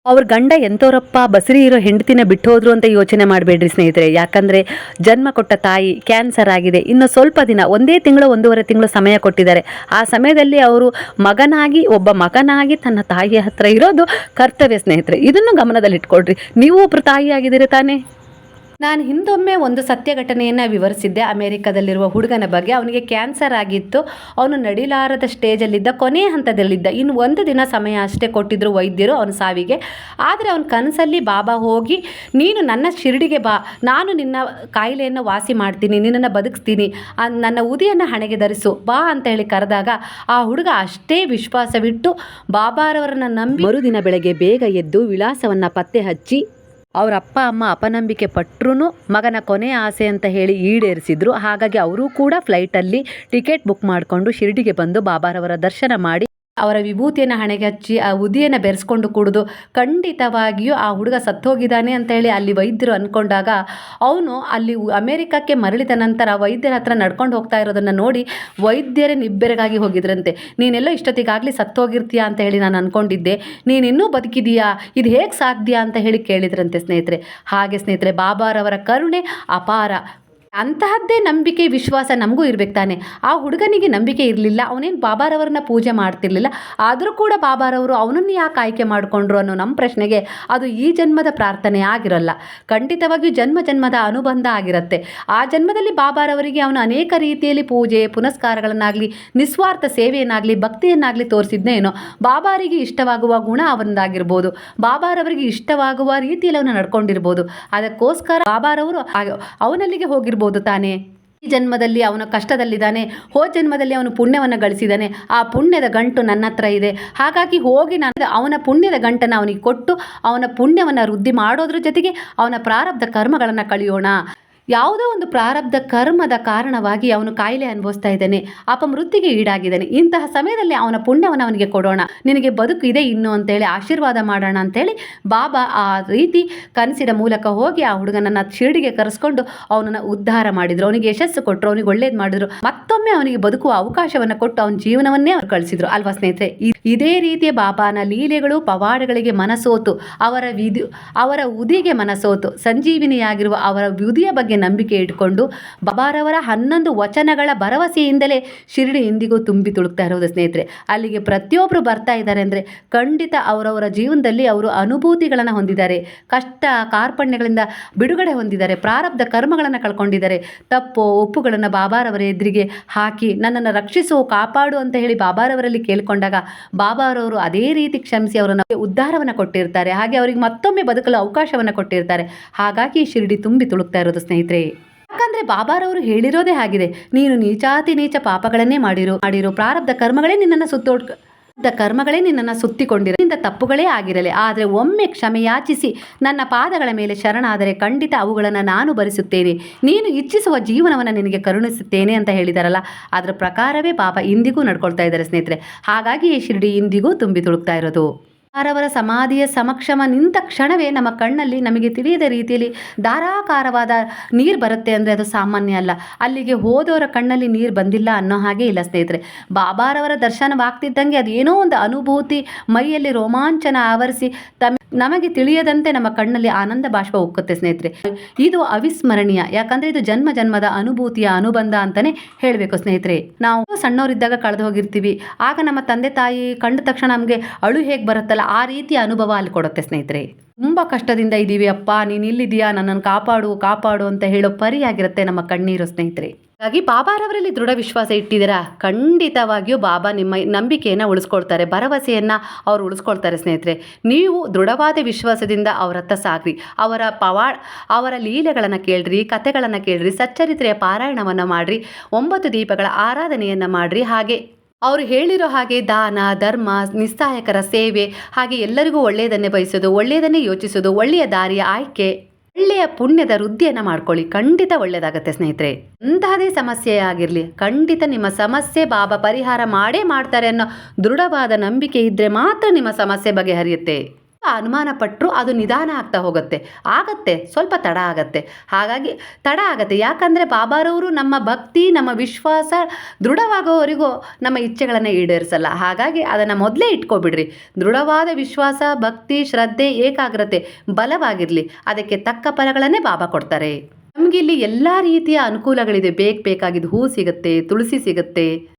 ಅವ್ರ ಗಂಡ ಎಂತೋರಪ್ಪ ಬಸರಿ ಇರೋ ಹೆಂಡತಿನ ಬಿಟ್ಟು ಹೋದ್ರು ಅಂತ ಯೋಚನೆ ಮಾಡಬೇಡ್ರಿ ಸ್ನೇಹಿತರೆ. ಯಾಕಂದರೆ ಜನ್ಮ ಕೊಟ್ಟ ತಾಯಿ ಕ್ಯಾನ್ಸರ್ ಆಗಿದೆ. ಇನ್ನು ಸ್ವಲ್ಪ ದಿನ, ಒಂದೇ ತಿಂಗಳು, ಒಂದೂವರೆ ತಿಂಗಳು ಸಮಯ ಕೊಟ್ಟಿದ್ದಾರೆ. ಆ ಸಮಯದಲ್ಲಿ ಅವರು ಮಗನಾಗಿ, ಒಬ್ಬ ಮಗನಾಗಿ ತನ್ನ ತಾಯಿಯ ಹತ್ರ ಇರೋದು ಕರ್ತವ್ಯ ಸ್ನೇಹಿತರೆ. ಇದನ್ನು ಗಮನದಲ್ಲಿಟ್ಕೊಳ್ರಿ. ನೀವು ಒಬ್ಬರು ತಾಯಿಯಾಗಿದ್ದೀರಿ ತಾನೇ? ನಾನು ಹಿಂದೊಮ್ಮೆ ಒಂದು ಸತ್ಯ ಘಟನೆಯನ್ನು ವಿವರಿಸಿದ್ದೆ ಅಮೆರಿಕದಲ್ಲಿರುವ ಹುಡುಗನ ಬಗ್ಗೆ. ಅವನಿಗೆ ಕ್ಯಾನ್ಸರ್ ಆಗಿತ್ತು. ಅವನು ನಡಿಲಾರದ ಸ್ಟೇಜಲ್ಲಿದ್ದ, ಕೊನೆಯ ಹಂತದಲ್ಲಿದ್ದ, ಇನ್ನು ಒಂದು ದಿನ ಸಮಯ ಅಷ್ಟೇ ಕೊಟ್ಟಿದ್ದರು ವೈದ್ಯರು ಅವನ ಸಾವಿಗೆ. ಆದರೆ ಅವನ ಕನಸಲ್ಲಿ ಬಾಬಾ ಹೋಗಿ, ನೀನು ನನ್ನ ಶಿರಡಿಗೆ ಬಾ. ನಾನು ನಿನ್ನ ಕಾಯಿಲೆಯನ್ನು ವಾಸಿ ಮಾಡ್ತೀನಿ. ನಿನ್ನನ್ನು ಬದುಕಿಸ್ತೀನಿ. ನನ್ನ ಉದಿಯನ್ನು ಹಣೆಗೆ ಧರಿಸು. ಬಾ ಅಂತ ಹೇಳಿ ಕರೆದಾಗ ಆ ಹುಡುಗ ಅಷ್ಟೇ ವಿಶ್ವಾಸವಿಟ್ಟು ಬಾಬಾರವರನ್ನು ನಂಬಿ ಮರುದಿನ ಬೆಳಗ್ಗೆ ಬೇಗ ಎದ್ದು ವಿಳಾಸವನ್ನು ಪತ್ತೆ ಹಚ್ಚಿ ಅವ್ರ ಅಪ್ಪ, ಅಮ್ಮ ಅಪನಂಬಿಕೆ ಪಟ್ಟರೂ ಮಗನ ಕೊನೆ ಆಸೆ ಅಂತ ಹೇಳಿ ಈಡೇರಿಸಿದ್ರು. ಹಾಗಾಗಿ ಅವರು ಕೂಡ ಫ್ಲೈಟಲ್ಲಿ ಟಿಕೆಟ್ ಬುಕ್ ಮಾಡಿಕೊಂಡು ಶಿರಡಿಗೆ ಬಂದು ಬಾಬಾರವರ ದರ್ಶನ ಮಾಡಿ ಅವರ ವಿಭೂತಿಯನ್ನು ಹಣೆಗೆ ಹಚ್ಚಿ ಆ ಉದಿಯನ್ನು ಬೆರೆಸ್ಕೊಂಡು ಕುಡಿದು ಖಂಡಿತವಾಗಿಯೂ ಆ ಹುಡುಗ ಸತ್ತೋಗಿದ್ದಾನೆ ಅಂತ ಹೇಳಿ ಅಲ್ಲಿ ವೈದ್ಯರು ಅಂದ್ಕೊಂಡಾಗ ಅವನು ಅಲ್ಲಿ ಅಮೇರಿಕಕ್ಕೆ ಮರಳಿದ ನಂತರ ವೈದ್ಯರ ಹತ್ರ ನಡ್ಕೊಂಡು ಹೋಗ್ತಾ ಇರೋದನ್ನು ನೋಡಿ ವೈದ್ಯರೇ ನಿಬ್ಬೆರಗಾಗಿ ಹೋಗಿದ್ರಂತೆ. ನೀನೆಲ್ಲೋ ಇಷ್ಟೊತ್ತಿಗಾಗಲಿ ಸತ್ತೋಗಿರ್ತೀಯಾ ಅಂತ ಹೇಳಿ ನಾನು ಅಂದ್ಕೊಂಡಿದ್ದೆ ನೀನಿನ್ನೂ ಬದುಕಿದೀಯಾ? ಇದು ಹೇಗೆ ಸಾಧ್ಯ ಅಂತ ಹೇಳಿ ಕೇಳಿದ್ರಂತೆ ಸ್ನೇಹಿತರೆ. ಹಾಗೆ ಸ್ನೇಹಿತರೆ, ಬಾಬಾರವರ ಕರುಣೆ ಅಪಾರ. ಅಂತಹದ್ದೇ ನಂಬಿಕೆ, ವಿಶ್ವಾಸ ನಮಗೂ ಇರ್ಬೇಕು ತಾನೆ. ಆ ಹುಡುಗನಿಗೆ ನಂಬಿಕೆ ಇರಲಿಲ್ಲ, ಅವನೇನು ಬಾಬಾರವರನ್ನ ಪೂಜೆ ಮಾಡ್ತಿರ್ಲಿಲ್ಲ. ಆದರೂ ಕೂಡ ಬಾಬಾರವರು ಅವನನ್ನು ಯಾಕೆ ಆಯ್ಕೆ ಮಾಡಿಕೊಂಡ್ರು ಅನ್ನೋ ನಮ್ಮ ಪ್ರಶ್ನೆಗೆ ಅದು ಈ ಜನ್ಮದ ಪ್ರಾರ್ಥನೆ ಆಗಿರಲ್ಲ. ಖಂಡಿತವಾಗಿಯೂ ಜನ್ಮ ಜನ್ಮದ ಅನುಬಂಧ ಆಗಿರುತ್ತೆ. ಆ ಜನ್ಮದಲ್ಲಿ ಬಾಬಾರವರಿಗೆ ಅವನು ಅನೇಕ ರೀತಿಯಲ್ಲಿ ಪೂಜೆ, ಪುನಸ್ಕಾರಗಳನ್ನಾಗಲಿ, ನಿಸ್ವಾರ್ಥ ಸೇವೆಯನ್ನಾಗಲಿ, ಭಕ್ತಿಯನ್ನಾಗಲಿ ತೋರಿಸಿದ್ನೇನೋ ಬಾಬಾರಿಗೆ ಇಷ್ಟವಾಗುವ ಗುಣ ಅವನದಾಗಿರ್ಬೋದು. ಬಾಬಾರವರಿಗೆ ಇಷ್ಟವಾಗುವ ರೀತಿಯಲ್ಲಿ ಅವನು ನಡ್ಕೊಂಡಿರ್ಬೋದು. ಅದಕ್ಕೋಸ್ಕರ ಬಾಬಾರವರು ಅವನಲ್ಲಿಗೆ ಹೋಗಿರ್ಬೋದು. ತಾನೇ ಈ ಜನ್ಮದಲ್ಲಿ ಅವನು ಕಷ್ಟದಲ್ಲಿದ್ದಾನೆ. ಹೋ ಜನ್ಮದಲ್ಲಿ ಅವನು ಪುಣ್ಯವನ್ನು ಗಳಿಸಿದ್ದಾನೆ. ಆ ಪುಣ್ಯದ ಗಂಟು ನನ್ನ ಹತ್ರ ಇದೆ. ಹಾಗಾಗಿ ಹೋಗಿ ನಾನು ಅವನ ಪುಣ್ಯದ ಗಂಟನ್ನು ಅವನಿಗೆ ಕೊಟ್ಟು ಅವನ ಪುಣ್ಯವನ್ನು ವೃದ್ಧಿ ಮಾಡೋದ್ರ ಜೊತೆಗೆ ಅವನ ಪ್ರಾರಬ್ಧ ಕರ್ಮಗಳನ್ನು ಕಳೆಯೋಣ ಯಾವುದೋ ಒಂದು ಪ್ರಾರಬ್ಧ ಕರ್ಮದ ಕಾರಣವಾಗಿ ಅವನು ಕಾಯಿಲೆ ಅನುಭವಿಸ್ತಾ ಇದ್ದಾನೆ. ಅಪಮೃತ್ಯುಗೆ ಈಡಾಗಿದ್ದಾನೆ. ಇಂತಹ ಸಮಯದಲ್ಲಿ ಅವನ ಪುಣ್ಯವನ್ನು ಅವನಿಗೆ ಕೊಡೋಣ. ನಿನಗೆ ಬದುಕು ಇದೆ, ಇನ್ನು ಅಂತೇಳಿ ಆಶೀರ್ವಾದ ಮಾಡೋಣ ಅಂತೇಳಿ ಬಾಬಾ ಆ ರೀತಿ ಕನಸಿನ ಮೂಲಕ ಹೋಗಿ ಆ ಹುಡುಗನನ್ನ ಶಿರಡಿಗೆ ಕರೆಸ್ಕೊಂಡು ಅವನನ್ನು ಉದ್ಧಾರ ಮಾಡಿದರು. ಅವನಿಗೆ ಯಶಸ್ಸು ಕೊಟ್ಟರು ಅವನಿಗೆ ಒಳ್ಳೇದು ಮಾಡಿದ್ರು. ಮತ್ತೊಮ್ಮೆ ಅವನಿಗೆ ಬದುಕುವ ಅವಕಾಶವನ್ನು ಕೊಟ್ಟು ಅವನ ಜೀವನವನ್ನೇ ಅವ್ರು ಕಳಿಸಿದ್ರು. ಅಲ್ವಾ ಸ್ನೇಹಿತರೆ? ಇದೇ ರೀತಿಯ ಬಾಬಾನ ಲೀಲೆಗಳು ಪವಾಡಗಳಿಗೆ ಮನಸೋತು. ಅವರ ವಿಧಿ, ಅವರ ಉದಿಗೆ ಮನಸೋತು. ಸಂಜೀವಿನಿಯಾಗಿರುವ ಅವರ ವಿಧಿಯ ಬಗ್ಗೆ ನಂಬಿಕೆ ಇಟ್ಕೊಂಡು ಬಾಬಾರವರ ಹನ್ನೊಂದು ವಚನಗಳ ಭರವಸೆಯಿಂದಲೇ ಶಿರಡಿ ಇಂದಿಗೂ ತುಂಬಿ ತುಳುಕ್ತಾ ಇರೋದು ಸ್ನೇಹಿತರೆ. ಅಲ್ಲಿಗೆ ಪ್ರತಿಯೊಬ್ಬರು ಬರ್ತಾ ಇದ್ದಾರೆ ಅಂದರೆ ಖಂಡಿತ ಅವರವರ ಜೀವನದಲ್ಲಿ ಅವರು ಅನುಭೂತಿಗಳನ್ನು ಹೊಂದಿದ್ದಾರೆ. ಕಷ್ಟ ಕಾರ್ಪಣ್ಯಗಳಿಂದ ಬಿಡುಗಡೆ ಹೊಂದಿದ್ದಾರೆ. ಪ್ರಾರಬ್ಧ ಕರ್ಮಗಳನ್ನು ಕಳ್ಕೊಂಡಿದ್ದಾರೆ. ತಪ್ಪು ಒಪ್ಪುಗಳನ್ನು ಬಾಬಾರವರ ಎದುರಿಗೆ ಹಾಕಿ ನನ್ನನ್ನು ರಕ್ಷಿಸು, ಕಾಪಾಡು ಅಂತ ಹೇಳಿ ಬಾಬಾರವರಲ್ಲಿ ಕೇಳಿಕೊಂಡಾಗ ಬಾಬಾರವರು ಅದೇ ರೀತಿ ಕ್ಷಮಿಸಿ ಅವರನ್ನು ಉದ್ಧಾರವನ್ನು ಕೊಟ್ಟಿರ್ತಾರೆ. ಹಾಗೆ ಅವರಿಗೆ ಮತ್ತೊಮ್ಮೆ ಬದುಕಲು ಅವಕಾಶವನ್ನು ಕೊಟ್ಟಿರ್ತಾರೆ. ಹಾಗಾಗಿ ಶಿರಡಿ ತುಂಬಿ ತುಳುಕ್ತಾ ಇರೋದು ಸ್ನೇಹಿತರೆ. ಯಾಕಂದ್ರೆ ಬಾಬಾರವರು ಹೇಳಿರೋದೇ ಆಗಿದೆ ನೀನು ನೀಚಾತಿ ನೀಚ ಪಾಪಗಳನ್ನೇ ಮಾಡಿರು ಮಾಡಿರು ಪ್ರಾರಬ್ಧ ಕರ್ಮಗಳೇ ನಿನ್ನನ್ನು ಸುತ್ತೋಡ್ ಕರ್ಮಗಳೇ ನಿನ್ನನ್ನು ಸುತ್ತಿಕೊಂಡಿರ. ನಿಂದ ತಪ್ಪುಗಳೇ ಆಗಿರಲಿ. ಆದರೆ ಒಮ್ಮೆ ಕ್ಷಮೆ ಯಾಚಿಸಿ ನನ್ನ ಪಾದಗಳ ಮೇಲೆ ಶರಣಾದರೆ ಖಂಡಿತ ಅವುಗಳನ್ನು ನಾನು ಭರಿಸುತ್ತೇನೆ. ನೀನು ಇಚ್ಛಿಸುವ ಜೀವನವನ್ನು ನಿನಗೆ ಕರುಣಿಸುತ್ತೇನೆ ಅಂತ ಹೇಳಿದಾರಲ್ಲ. ಅದರ ಪ್ರಕಾರವೇ ಬಾಬಾ ಇಂದಿಗೂ ನಡ್ಕೊಳ್ತಾ ಇದ್ದಾರೆ ಸ್ನೇಹಿತರೆ. ಹಾಗಾಗಿ ಈ ಶಿರಡಿ ಇಂದಿಗೂ ತುಂಬಿ ತುಳುಕ್ತಾ ಇರೋದು. ಅವರವರ ಸಮಾಧಿಯ ಸಮಕ್ಷಮ ನಿಂತ ಕ್ಷಣವೇ ನಮ್ಮ ಕಣ್ಣಲ್ಲಿ ನಮಗೆ ತಿಳಿಯದ ರೀತಿಯಲ್ಲಿ ಧಾರಾಕಾರವಾದ ನೀರು ಬರುತ್ತೆ ಅಂದರೆ ಅದು ಸಾಮಾನ್ಯ ಅಲ್ಲ. ಅಲ್ಲಿಗೆ ಹೋದವರ ಕಣ್ಣಲ್ಲಿ ನೀರು ಬಂದಿಲ್ಲ ಅನ್ನೋ ಹಾಗೆ ಇಲ್ಲ ಸ್ನೇಹಿತರೆ. ಬಾಬಾರವರ ದರ್ಶನವಾಗ್ತಿದ್ದಂಗೆ ಅದು ಏನೋ ಒಂದು ಅನುಭೂತಿ ಮೈಯಲ್ಲಿ ರೋಮಾಂಚನ ಆವರಿಸಿ ತಮ್ಮ ನಮಗೆ ತಿಳಿಯದಂತೆ ನಮ್ಮ ಕಣ್ಣಲ್ಲಿ ಆನಂದ ಬಾಷ್ಪ ಉಕ್ಕುತ್ತೆ ಸ್ನೇಹಿತರೆ. ಇದು ಅವಿಸ್ಮರಣೀಯ. ಯಾಕಂದರೆ ಇದು ಜನ್ಮ ಜನ್ಮದ ಅನುಭೂತಿಯ ಅನುಬಂಧ ಅಂತಲೇ ಹೇಳಬೇಕು ಸ್ನೇಹಿತರೆ. ನಾವು ಸಣ್ಣವರಿದ್ದಾಗ ಕಳೆದು ಹೋಗಿರ್ತೀವಿ. ಆಗ ನಮ್ಮ ತಂದೆ ತಾಯಿ ಕಂಡ ತಕ್ಷಣ ನಮಗೆ ಅಳು ಹೇಗೆ ಬರುತ್ತಲ್ಲ ಆ ರೀತಿಯ ಅನುಭವ ಅಲ್ಲಿ ಕೊಡುತ್ತೆ ಸ್ನೇಹಿತರೆ. ತುಂಬ ಕಷ್ಟದಿಂದ ಇದ್ದೀವಿ ಅಪ್ಪ, ನೀನು ಇಲ್ಲಿದೆಯಾ ನನ್ನನ್ನು ಕಾಪಾಡು ಕಾಪಾಡು ಅಂತ ಹೇಳೋ ಪರಿಯಾಗಿರುತ್ತೆ ನಮ್ಮ ಕಣ್ಣೀರು ಸ್ನೇಹಿತರೆ. ಹಾಗಾಗಿ ಬಾಬಾರವರಲ್ಲಿ ದೃಢ ವಿಶ್ವಾಸ ಇಟ್ಟಿದ್ದೀರಾ? ಖಂಡಿತವಾಗಿಯೂ ಬಾಬಾ ನಿಮ್ಮ ನಂಬಿಕೆಯನ್ನು ಉಳಿಸ್ಕೊಳ್ತಾರೆ, ಭರವಸೆಯನ್ನು ಅವರು ಉಳಿಸ್ಕೊಳ್ತಾರೆ ಸ್ನೇಹಿತರೆ. ನೀವು ದೃಢವಾದ ವಿಶ್ವಾಸದಿಂದ ಅವರತ್ತ ಸಾಕ್ರಿ ಅವರ ಪವಾ, ಅವರ ಲೀಲೆಗಳನ್ನು ಕೇಳ್ರಿ, ಕಥೆಗಳನ್ನು ಕೇಳ್ರಿ, ಸಚ್ಚರಿತ್ರೆಯ ಪಾರಾಯಣವನ್ನು ಮಾಡಿರಿ, ಒಂಬತ್ತು ದೀಪಗಳ ಆರಾಧನೆಯನ್ನು ಮಾಡಿರಿ, ಹಾಗೆ ಅವರು ಹೇಳಿರೋ ಹಾಗೆ ದಾನ, ಧರ್ಮ, ನಿಸ್ಸಹಾಯಕರ ಸೇವೆ, ಹಾಗೆ ಎಲ್ಲರಿಗೂ ಒಳ್ಳೆಯದನ್ನೇ ಬಯಸೋದು, ಒಳ್ಳೆಯದನ್ನೇ ಯೋಚಿಸೋದು, ಒಳ್ಳೆಯ ದಾರಿಯ ಆಯ್ಕೆ, ಒಳ್ಳೆಯ ಪುಣ್ಯದ ವೃದ್ಧಿಯನ್ನು ಮಾಡ್ಕೊಳ್ಳಿ. ಖಂಡಿತ ಒಳ್ಳೆಯದಾಗತ್ತೆ ಸ್ನೇಹಿತರೆ. ಅಂತಹದೇ ಸಮಸ್ಯೆ ಆಗಿರಲಿ, ಖಂಡಿತ ನಿಮ್ಮ ಸಮಸ್ಯೆ ಬಾಬಾ ಪರಿಹಾರ ಮಾಡೇ ಮಾಡ್ತಾರೆ ಅನ್ನೋ ದೃಢವಾದ ನಂಬಿಕೆ ಇದ್ದರೆ ಮಾತ್ರ ನಿಮ್ಮ ಸಮಸ್ಯೆ ಬಗೆಹರಿಯುತ್ತೆ. ಅನುಮಾನ ಪಟ್ಟರು ಅದು ನಿಧಾನ ಆಗ್ತಾ ಹೋಗುತ್ತೆ. ಆಗತ್ತೆ, ಸ್ವಲ್ಪ ತಡ ಆಗತ್ತೆ. ಹಾಗಾಗಿ ತಡ ಆಗತ್ತೆ. ಯಾಕಂದರೆ ಬಾಬಾರವರು ನಮ್ಮ ಭಕ್ತಿ, ನಮ್ಮ ವಿಶ್ವಾಸ ದೃಢವಾಗೋವರೆಗೂ ನಮ್ಮ ಇಚ್ಛೆಗಳನ್ನು ಈಡೇರಿಸಲ್ಲ. ಹಾಗಾಗಿ ಅದನ್ನು ಮೊದಲೇ ಇಟ್ಕೊಬಿಡ್ರಿ. ದೃಢವಾದ ವಿಶ್ವಾಸ, ಭಕ್ತಿ, ಶ್ರದ್ಧೆ, ಏಕಾಗ್ರತೆ ಬಲವಾಗಿರಲಿ. ಅದಕ್ಕೆ ತಕ್ಕ ಫಲಗಳನ್ನೇ ಬಾಬಾ ಕೊಡ್ತಾರೆ. ನಮಗೆ ಇಲ್ಲಿ ಎಲ್ಲ ರೀತಿಯ ಅನುಕೂಲಗಳಿದೆ. ಬೇಕು ಬೇಕಾಗಿದ್ದು ಹೂ ಸಿಗುತ್ತೆ, ತುಳಸಿ ಸಿಗುತ್ತೆ.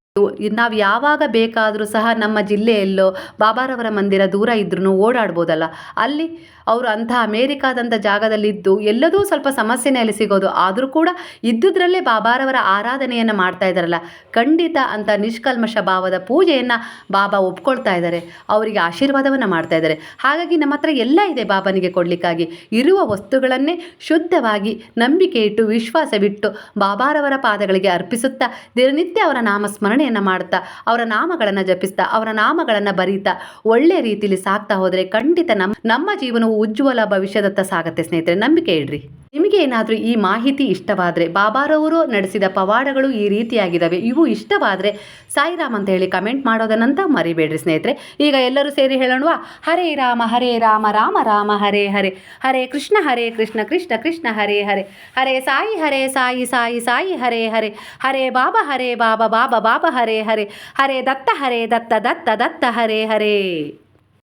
ನಾವು ಯಾವಾಗ ಬೇಕಾದರೂ ಸಹ ನಮ್ಮ ಜಿಲ್ಲೆಯಲ್ಲೋ ಬಾಬಾರವರ ಮಂದಿರ ದೂರ ಇದ್ರೂ ಓಡಾಡ್ಬೋದಲ್ಲ. ಅಲ್ಲಿ ಅವರು ಅಂಥ ಅಮೇರಿಕಾದಂಥ ಜಾಗದಲ್ಲಿದ್ದು ಎಲ್ಲದೂ ಸ್ವಲ್ಪ ಸಮಸ್ಯೆನೇ ಅಲ್ಲಿ ಸಿಗೋದು. ಆದರೂ ಕೂಡ ಇದ್ದುದರಲ್ಲೇ ಬಾಬಾರವರ ಆರಾಧನೆಯನ್ನು ಮಾಡ್ತಾ ಇದ್ದಾರಲ್ಲ. ಖಂಡಿತ ಅಂತ ನಿಷ್ಕಲ್ಮಶ ಭಾವದ ಪೂಜೆಯನ್ನು ಬಾಬಾ ಒಪ್ಕೊಳ್ತಾ ಇದ್ದಾರೆ. ಅವರಿಗೆ ಆಶೀರ್ವಾದವನ್ನು ಮಾಡ್ತಾ ಇದ್ದಾರೆ. ಹಾಗಾಗಿ ನಮ್ಮ ಹತ್ರ ಎಲ್ಲ ಇದೆ ಬಾಬನಿಗೆ ಕೊಡಲಿಕ್ಕಾಗಿ. ಇರುವ ವಸ್ತುಗಳನ್ನೇ ಶುದ್ಧವಾಗಿ ನಂಬಿಕೆ ಇಟ್ಟು, ವಿಶ್ವಾಸವಿಟ್ಟು ಬಾಬಾರವರ ಪಾದಗಳಿಗೆ ಅರ್ಪಿಸುತ್ತಾ, ದಿನನಿತ್ಯ ಅವರ ನಾಮ ಸ್ಮರಣೆಯನ್ನು ಮಾಡ್ತಾ, ಅವರ ನಾಮಗಳನ್ನು ಜಪಿಸ್ತಾ, ಅವರ ನಾಮಗಳನ್ನು ಬರೀತಾ, ಒಳ್ಳೆ ರೀತಿಯಲ್ಲಿ ಸಾಕ್ತಾ ಹೋದರೆ ಖಂಡಿತ ನಮ್ಮ ನಮ್ಮ ಜೀವನವು ಉಜ್ವಲ ಭವಿಷ್ಯದತ್ತ ಸಾಗತ್ತೆ ಸ್ನೇಹಿತರೆ, ನಂಬಿಕೆ ಇಡ್ರಿ. ನಿಮಗೆ ಏನಾದರೂ ಈ ಮಾಹಿತಿ ಇಷ್ಟವಾದರೆ, ಬಾಬಾರವರು ನಡೆಸಿದ ಪವಾಡಗಳು ಈ ರೀತಿಯಾಗಿದ್ದಾವೆ ಇವು ಇಷ್ಟವಾದರೆ ಸಾಯಿರಾಮ್ ಅಂತ ಹೇಳಿ ಕಮೆಂಟ್ ಮಾಡೋದನ್ನಂತ ಮರಿಬೇಡ್ರಿ ಸ್ನೇಹಿತರೆ. ಈಗ ಎಲ್ಲರೂ ಸೇರಿ ಹೇಳೋಣವಾ? ಹರೇ ರಾಮ ಹರೇ ರಾಮ ರಾಮ ರಾಮ, ಹರೇ ಹರೇ. ಹರೇ ಕೃಷ್ಣ ಹರೇ ಕೃಷ್ಣ ಕೃಷ್ಣ ಕೃಷ್ಣ, ಹರೇ ಹರೇ. ಹರೇ ಸಾಯಿ ಹರೇ ಸಾಯಿ ಸಾಯಿ ಸಾಯಿ, ಹರೇ ಹರೇ. ಹರೇ ಬಾಬಾ ಹರೇ ಬಾಬಾ ಬಾಬಾ ಬಾಬಾ, ಹರೇ ಹರೇ. ಹರೇ ದತ್ತ ಹರೇ ದತ್ತ ದತ್ತ ದತ್ತ, ಹರೇ ಹರೇ.